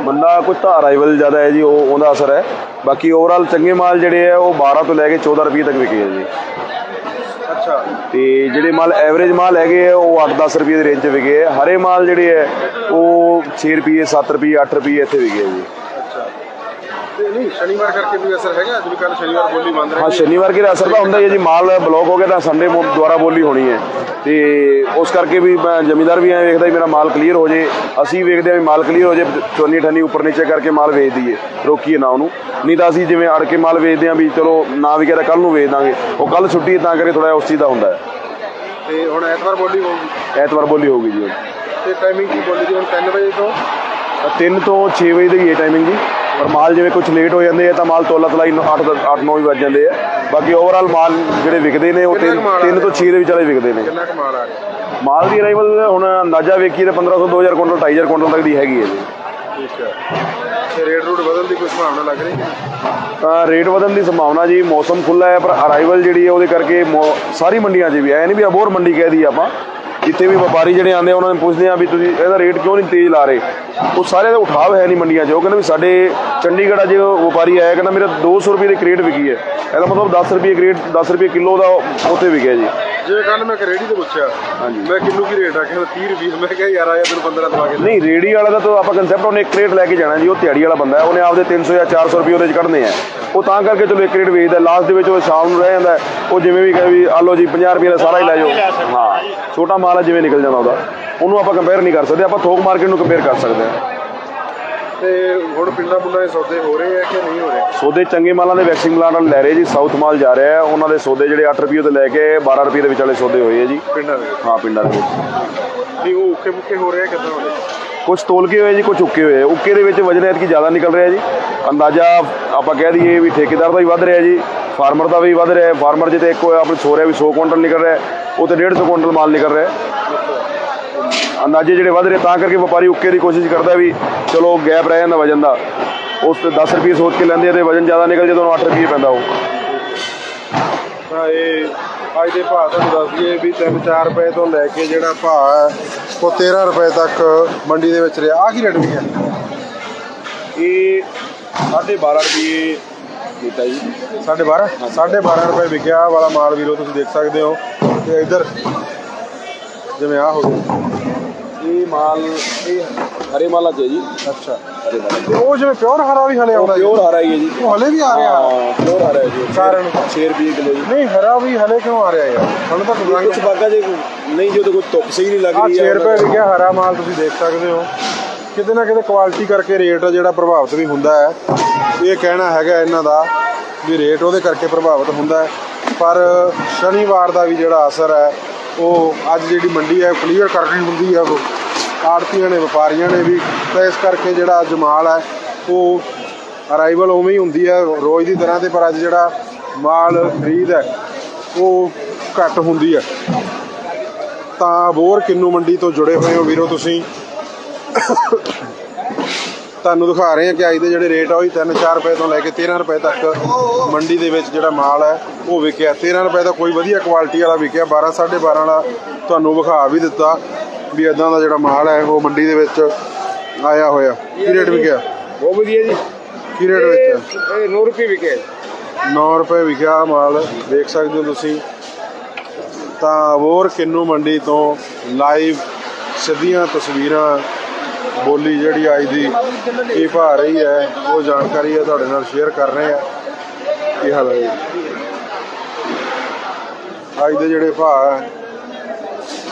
S5: ਮੰਦਾ ਕੁਝ ਤਾਂ ਅਰਾਈਵਲ ਜ਼ਿਆਦਾ ਹੈ ਜੀ ਉਹ ਉਹਦਾ ਅਸਰ ਹੈ। ਬਾਕੀ ਓਵਰਆਲ ਚੰਗੇ ਮਾਲ ਜਿਹੜੇ ਹੈ ਉਹ 12 ਤੋਂ ਲੈ ਕੇ 14 ਰੁਪਏ ਤੱਕ ਵਿਕੇ ਹੈ ਜੀ।
S1: ਅੱਛਾ।
S5: ਤੇ ਜਿਹੜੇ ਮਾਲ ਐਵਰੇਜ ਮਾਲ ਹੈਗੇ ਆ ਉਹ 8-10 ਰੁਪਏ ਦੇ ਰੇਂਜ 'ਚ ਵਿਕੇ ਹੈ। ਹਰੇ ਮਾਲ ਜਿਹੜੇ ਹੈ ਉਹ 6 ਰੁਪਏ 7 ਰੁਪਏ 8 ਰੁਪਏ ਇੱਥੇ ਵਿਕੇ ਹੈ ਜੀ।
S1: ਨਹੀਂ ਸ਼ਨੀਵਾਰ ਕਰਕੇ ਵੀ ਅਸਰ ਹੈਗਾ? ਅੱਜ ਵੀ ਕੱਲ ਸ਼ਨੀਵਾਰ ਬੋਲੀ ਬੰਦ
S5: ਹਾਂ
S1: ਰਹੀ
S5: ਸ਼ਨੀਵਾਰ ਕੀ ਅਸਰ ਤਾਂ ਹੁੰਦਾ ਹੀ ਹੈ ਜੀ ਮਾਲ ਬਲੌਕ ਹੋ ਗਿਆ ਤਾਂ ਸੰਡੇ ਦੁਆਰਾ ਬੋਲੀ ਹੋਣੀ ਹੈ। ਤੇ ਉਸ ਕਰਕੇ ਵੀ ਮੈਂ ਜ਼ਮੀਂਦਾਰ ਵੀ ਐਂ ਵੇਖਦਾ ਵੀ ਮੇਰਾ ਮਾਲ ਕਲੀਅਰ ਹੋ ਜੇ। ਅਸੀਂ ਵੇਖਦੇ ਹਾਂ ਵੀ ਮਾਲ ਕਲੀਅਰ ਹੋ ਜੇ ਚੋਨੀ ਠੰਨੀ ਉੱਪਰ ਨੀਚੇ ਕਰਕੇ ਮਾਲ ਵੇਚ ਦਈਏ ਰੋਕੀਏ ਨਾ ਉਹਨੂੰ। ਨਹੀਂ ਤਾਂ ਅਸੀਂ ਜਿਵੇਂ ਅੜ ਕੇ ਮਾਲ ਵੇਚਦੇ ਹਾਂ ਵੀ ਚਲੋ ਨਾ ਵੀ ਕਿਹਦਾ ਕੱਲ ਨੂੰ ਵੇਚ ਦਾਂਗੇ। ਉਹ ਕੱਲ ਛੁੱਟੀ ਹੈ ਤਾਂ ਕਰਕੇ ਥੋੜਾ ਉਸ ਚੀਜ਼ ਦਾ ਹੁੰਦਾ ਹੈ।
S1: ਤੇ ਹੁਣ ਐਤਵਾਰ ਬੋਲੀ ਹੋਊਗੀ।
S5: ਐਤਵਾਰ ਬੋਲੀ ਹੋਊਗੀ ਜੀ।
S1: ਤੇ ਟਾਈਮਿੰਗ ਕੀ ਬੋਲੀ ਦੀ? ਹੁਣ 3 ਵਜੇ ਤੋਂ?
S5: 3 ਤੋਂ 6 ਵਜੇ ਦੀ ਹੈ ਟਾਈਮਿੰਗ ਜੀ। ਪਰ ਮਾਲ ਜਿਵੇਂ ਕੁਝ ਲੇਟ ਹੋ ਜਾਂਦੇ ਆ ਤਾਂ ਮਾਲ ਤੋਲਾ ਤਲਾਈ 8 8 9 ਵੀ ਵੱਜ ਜਾਂਦੇ ਆ। ਬਾਕੀ ਓਵਰਆਲ ਮਾਲ ਜਿਹੜੇ ਵਿਕਦੇ ਨੇ ਉਹ
S1: ਕਿੰਨਾ ਕੁ ਮਾਲ ਆ
S5: 3 ਤੋਂ 6 ਦੇ ਵਿਚਾਲੇ ਵਿਕਦੇ ਨੇ।
S1: ਕਿੰਨਾ ਕੁ ਮਾਲ ਆ ਰਿਹਾ?
S5: ਮਾਲ ਦੀ ਅਰਾਈਵਲ ਹੁਣ ਅੰਦਾਜ਼ਾ ਵੇਖੀਏ ਤਾਂ 1500 2000 ਕੁਇੰਟਲ 2500 ਕੁਇੰਟਲ ਤੱਕ ਦੀ ਹੈਗੀ ਹੈ ਜੀ।
S1: ਠੀਕ ਹੈ। ਤੇ ਰੇਟ ਰੂਟ ਬਦਲਣ ਦੀ ਕੋਈ ਸੰਭਾਵਨਾ ਲੱਗ ਰਹੀ ਹੈ?
S5: ਤਾਂ ਰੇਟ ਵਧਣ ਦੀ ਸੰਭਾਵਨਾ ਜੀ ਮੌਸਮ ਖੁੱਲਾ ਹੈ ਪਰ ਅਰਾਈਵਲ ਜਿਹੜੀ ਹੈ ਉਹਦੇ ਕਰਕੇ ਸਾਰੀ ਮੰਡੀਆਂ 'ਚ ਵੀ ਐ ਨਹੀਂ ਵੀ ਅਬੋਰ ਮੰਡੀ ਕਹਿ ਦੀ ਆਪਾਂ। ਜਿੱਥੇ ਵੀ ਵਪਾਰੀ ਜਿਹੜੇ ਆਉਂਦੇ ਆ ਉਹਨਾਂ ਨੂੰ ਪੁੱਛਦੇ ਆ ਵੀ ਤੁਸੀਂ ਇਹਦਾ ਰੇਟ ਕਿਉਂ ਨਹੀਂ ਤੇਜ਼ ਲਾ ਰਹੇ? ਉਹ ਸਾਰੇ ਦਾ ਉਠਾਵ ਹੈ ਨਹੀਂ ਮੰਡੀਆਂ 'ਚ। ਉਹ ਕਹਿੰਦੇ ਵੀ ਸਾਡੇ ਚੰਡੀਗੜ੍ਹ 'ਚ ਵਪਾਰੀ ਆਇਆ ਕਹਿੰਦਾ ਮੇਰਾ 200 ਰੁਪਏ ਦੀ ਕ੍ਰੇਟ ਵਿਕੀ ਹੈ। ਇਹਦਾ ਮਤਲਬ 10 ਰੁਪਏ ਕ੍ਰੇਟ 10 ਰੁਪਏ ਕਿਲੋ ਦਾ ਉੱਥੇ ਵਿਕਿਆ ਜੀ।
S1: ਜਿਵੇਂ ਕੱਲ ਮੈਂ ਰੇੜੀ ਤੇ ਪੁੱਛਿਆ
S5: ਹਾਂਜੀ।
S1: ਮੈਂ ਕਿੰਨੂ ਕੀ ਰੇਟ ਆ ਕਹਿੰਦਾ 30 ਰੁਪਏ। ਮੈਂ ਕਿਹਾ ਯਾਰ ਆਇਆ ਤੈਨੂੰ 15 ਦਵਾ ਕੇ।
S5: ਨਹੀਂ ਰੇੜੀ ਵਾਲਾ ਦਾ ਤਾਂ ਆਪਾਂ ਕੰਸੈਪਟ ਉਹਨੇ ਇੱਕ ਕ੍ਰੇਟ ਲੈ ਕੇ ਜਾਣਾ ਜੀ ਉਹ ਦਿਹਾੜੀ ਵਾਲਾ ਬੰਦਾ ਹੈ। ਉਹਨੇ ਆਪਦੇ 300 ਜਾਂ 400 ਰੁਪਏ ਉਹਦੇ 'ਚ ਕੱਢਨੇ ਆ। ਉਹ ਤਾਂ ਕਰਕੇ ਚਲੋ ਇੱਕ ਕ੍ਰੇਟ ਵੇਚਦਾ। ਲਾਸਟ ਦੇ ਵਿੱਚ ਉਹ ਸ਼ਾਮ ਨੂੰ ਰਹਿ ਜਾਂਦਾ। ਉਹ ਜਿਵੇਂ ਵੀ ਕਹੇ ਵੀ ਆ ਲਓ ਜੀ 50 ਰੁਪਏ ਦਾ ਸਾਰਾ ਹੀ ਲੈ ਜਾਓ। ਹਾਂ। ਛੋਟਾ ਮਾਲ ਹੈ ਜਿਵੇਂ ਨਿਕਲ ਜਾਂਦਾ ਉਹਦਾ ਉਹਨੂੰ ਆਪਾਂ ਕੰਪੇਅਰ ਨਹੀਂ ਕਰ ਸਕਦੇ ਆਪਾਂ ਥੋਕ ਮਾਰਕੀਟ ਨੂੰ ਕੰਪੇਅਰ ਕਰ ਸਕਦੇ ਹਾਂ।
S1: ਤੇ ਹੁਣ ਪਿੰਡਾਂ ਪੁੰਡਾਂ ਦੇ ਸੌਦੇ ਹੋ ਰਹੇ ਆ ਕਿ ਨਹੀਂ ਹੋ ਰਹੇ?
S5: ਸੌਦੇ ਚੰਗੇ ਮਾਲਾਂ ਦੇ ਵੈਕਸਿੰਗ ਪਲਾਂਟ ਨਾਲ ਲੈ ਰਹੇ ਜੀ ਸਾਊਥ ਮਾਲ ਜਾ ਰਿਹਾ ਹੈ ਉਹਨਾਂ ਦੇ ਸੌਦੇ ਜਿਹੜੇ 8 ਰੁਪਏ ਤੋਂ ਲੈ ਕੇ 12 ਰੁਪਏ ਦੇ ਵਿਚਾਲੇ ਸੌਦੇ ਹੋਏ ਆ ਜੀ।
S1: ਪਿੰਡਾਂ ਦੇ?
S5: ਹਾਂ ਪਿੰਡਾਂ ਦੇ
S1: ਨਹੀਂ ਉਹ ਉੱਕੇ ਮੁੱਕੇ ਹੋ ਰਹੇ ਆ ਕਿੱਦਾਂ ਹੋ ਰਹੇ?
S5: ਕੁਝ ਤੋਲ ਕੇ ਹੋਏ ਜੀ ਕੁਝ ਉੱਕੇ ਹੋਏ। ਉੱਕੇ ਦੇ ਵਿੱਚ ਵਜਨ ਐਤਕੀ ਜ਼ਿਆਦਾ ਨਿਕਲ ਰਿਹਾ ਜੀ। ਅੰਦਾਜ਼ਾ ਆਪਾਂ ਕਹਿ ਦਈਏ ਵੀ ਠੇਕੇਦਾਰ ਦਾ ਵੀ ਵੱਧ ਰਿਹਾ ਜੀ। ਫਾਰਮਰ ਦਾ ਵੀ ਵੱਧ ਰਿਹਾ ਫਾਰਮਰ ਜਿੱਤੇ ਇੱਕ ਹੋਇਆ ਆਪਣੇ ਸੋ ਰਿਹਾ ਵੀ 100 ਕੁਇੰਟਲ ਨਿਕਲ ਰਿਹਾ ਉਹ ਤੇ 150 ਕੁਇੰਟਲ ਮਾਲ ਨਿਕਲ ਰਿਹਾ ਅੰਦਾਜ਼ੇ ਜਿਹੜੇ ਵੱਧ ਰਹੇ ਤਾਂ ਕਰਕੇ ਵਪਾਰੀ ਉੱਕੇ ਦੀ ਕੋਸ਼ਿਸ਼ ਕਰਦਾ ਵੀ ਚਲੋ ਗੈਪ ਰਹਿ ਜਾਂਦਾ ਵਜਨ ਦਾ। ਉਸ ਤੇ 10 ਰੁਪਏ ਸੋਚ ਕੇ ਲੈਂਦੇ ਆ ਤੇ ਵਜਨ ਜ਼ਿਆਦਾ ਨਿਕਲ ਜਦੋਂ 8 ਰੁਪਏ ਪੈਂਦਾ ਉਹ।
S1: ਤਾਂ ਇਹ ਅੱਜ ਦੇ ਭਾਅ ਤੁਹਾਨੂੰ ਦੱਸ ਦਈਏ ਵੀ 3-4 ਰੁਪਏ ਤੋਂ ਲੈ ਕੇ ਜਿਹੜਾ ਭਾਅ ਹੈ ਉਹ 13 ਰੁਪਏ ਤੱਕ ਮੰਡੀ ਦੇ ਵਿੱਚ ਰਿਹਾ। ਆ ਕੀ ਰੇਟ ਵਿਕਿਆ
S5: ਇਹ 12.5 ਰੁਪਏ ਦਿੱਤਾ ਜੀ।
S1: 12.5 12.5 ਰੁਪਏ ਵਿਕਿਆ ਆਹ ਵਾਲਾ ਮਾਲ ਵੀਰੋ ਤੁਸੀਂ ਦੇਖ ਸਕਦੇ ਹੋ। ਤੇ ਇੱਧਰ ਜਿਵੇਂ ਆ ਹੋ ਗਿਆ।
S5: ਇਹ ਮਾਲ ਇਹ ਹਰੇ ਮਾਲਾ ਚ ਹੈ ਜੀ।
S1: ਅੱਛਾ।
S5: ਹਰੇ ਮਾਲਾ
S1: ਤੇ ਉਹ ਜਿਵੇਂ ਪਿਓਰ ਹਰਾ ਵੀ ਹਲੇ ਆਉਂਦਾ ਜੀ।
S5: ਪਿਓਰ ਹਰਾ ਹੀ ਹੈ ਜੀ।
S1: ਉਹ ਹਲੇ ਵੀ ਆ ਰਿਹਾ।
S5: ਹਾਂ ਪਿਓਰ ਹਰਾ ਹੈ ਜੀ।
S1: ਕਾਰਨ?
S5: 6 ਰੁਪਏ ਕਿਲੋ ਜੀ।
S1: ਨਹੀਂ ਹਰਾ ਵੀ ਹਲੇ ਕਿਉਂ ਆ ਰਿਹਾ ਯਾਰ? ਸਾਨੂੰ ਤਾਂ
S5: ਕੁਝ ਬਾਗਾ ਜੇ ਨਹੀਂ ਜੋ ਤੇ ਕੋਈ ਧੁੱਪ ਸਹੀ ਨਹੀਂ ਲੱਗ
S1: ਆ
S5: ਰਹੀ
S1: 6 ਰੁਪਏ ਵਿਕਿਆ ਹਰਾ ਮਾਲ ਤੁਸੀਂ ਦੇਖ ਸਕਦੇ ਹੋ। ਕਿਤੇ ਨਾ ਕਿਤੇ ਕੁਆਲਿਟੀ ਕਰਕੇ ਰੇਟ ਜਿਹੜਾ ਪ੍ਰਭਾਵਿਤ ਵੀ ਹੁੰਦਾ ਹੈ। ਇਹ ਕਹਿਣਾ ਹੈਗਾ ਇਹਨਾਂ ਦਾ ਵੀ ਰੇਟ ਉਹਦੇ ਕਰਕੇ ਪ੍ਰਭਾਵਿਤ ਹੁੰਦਾ ਹੈ। ਪਰ ਸ਼ਨੀਵਾਰ ਦਾ ਵੀ ਜਿਹੜਾ ਅਸਰ ਹੈ, ਉਹ ਅੱਜ ਜਿਹੜੀ ਮੰਡੀ ਹੈ ਕਲੀਅਰ ਕਰਨੀ ਹੁੰਦੀ ਹੈ ਉਹ। ਆੜਤੀਆਂ ਨੇ, ਵਪਾਰੀਆਂ ਨੇ ਵੀ, ਤਾਂ ਇਸ ਕਰਕੇ ਜਿਹੜਾ ਅੱਜ ਮਾਲ ਹੈ, ਉਹ ਅਰਾਈਵਲ ਉਵੇਂ ਹੀ ਹੁੰਦੀ ਹੈ ਰੋਜ਼ ਦੀ ਤਰ੍ਹਾਂ ਤੇ, ਪਰ ਅੱਜ ਜਿਹੜਾ ਮਾਲ ਖਰੀਦ ਹੈ, ਉਹ ਘੱਟ ਹੁੰਦੀ ਹੈ। ਤਾਂ ਬੋਰ ਕਿੰਨੂ ਮੰਡੀ ਤੋਂ ਜੁੜੇ ਹੋਏ ਹੋ ਵੀਰੋ ਤੁਸੀਂ? ਤੁਹਾਨੂੰ ਦਿਖਾ ਰਹੇ ਹਾਂ ਕਿ ਅੱਜ ਦੇ ਜਿਹੜੇ ਰੇਟ ਆ ਉਹ 3-4 ਰੁਪਏ ਤੋਂ ਲੈ ਕੇ 13 ਰੁਪਏ ਤੱਕ ਮੰਡੀ ਦੇ ਵਿੱਚ ਜਿਹੜਾ ਮਾਲ ਹੈ ਉਹ ਵਿਕਿਆ। 13 ਰੁਪਏ ਦਾ ਕੋਈ ਵਧੀਆ ਕੁਆਲਿਟੀ ਵਾਲਾ ਵਿਕਿਆ। 12 12.5 ਵਾਲਾ ਤੁਹਾਨੂੰ ਵਿਖਾ ਵੀ ਦਿੱਤਾ ਵੀ ਇਦਾਂ ਦਾ ਜਿਹੜਾ ਮਾਲ ਹੈ ਉਹ ਮੰਡੀ ਦੇ ਵਿੱਚ ਆਇਆ ਹੋਇਆ। ਕੀ ਰੇਟ ਵਿਕਿਆ?
S4: ਬਹੁਤ ਵਧੀਆ ਜੀ।
S1: ਕੀ ਰੇਟ ਵਿੱਚ
S4: ਇਹ 9 ਰੁਪਏ ਵਿਕੇ
S1: 9 ਰੁਪਏ ਵਿਕਿਆ ਮਾਲ। ਦੇਖ ਸਕਦੇ ਹੋ ਤੁਸੀਂ। ਤਾਂ ਹੋਰ ਕਿੰਨੂ ਮੰਡੀ ਤੋਂ ਲਾਈਵ ਸਿੱਧੀਆਂ ਤਸਵੀਰਾਂ ਬੋਲੀ ਜਿਹੜੀ ਅੱਜ ਦੀ ਕੀ ਭਾ ਰਹੀ ਹੈ ਉਹ ਜਾਣਕਾਰੀ ਹੈ ਤੁਹਾਡੇ ਨਾਲ ਸ਼ੇਅਰ ਕਰ ਰਹੇ ਆ ਕੀ ਹਾਲ ਹੈ ਅੱਜ ਦੇ ਜਿਹੜੇ ਭਾ ਹੈ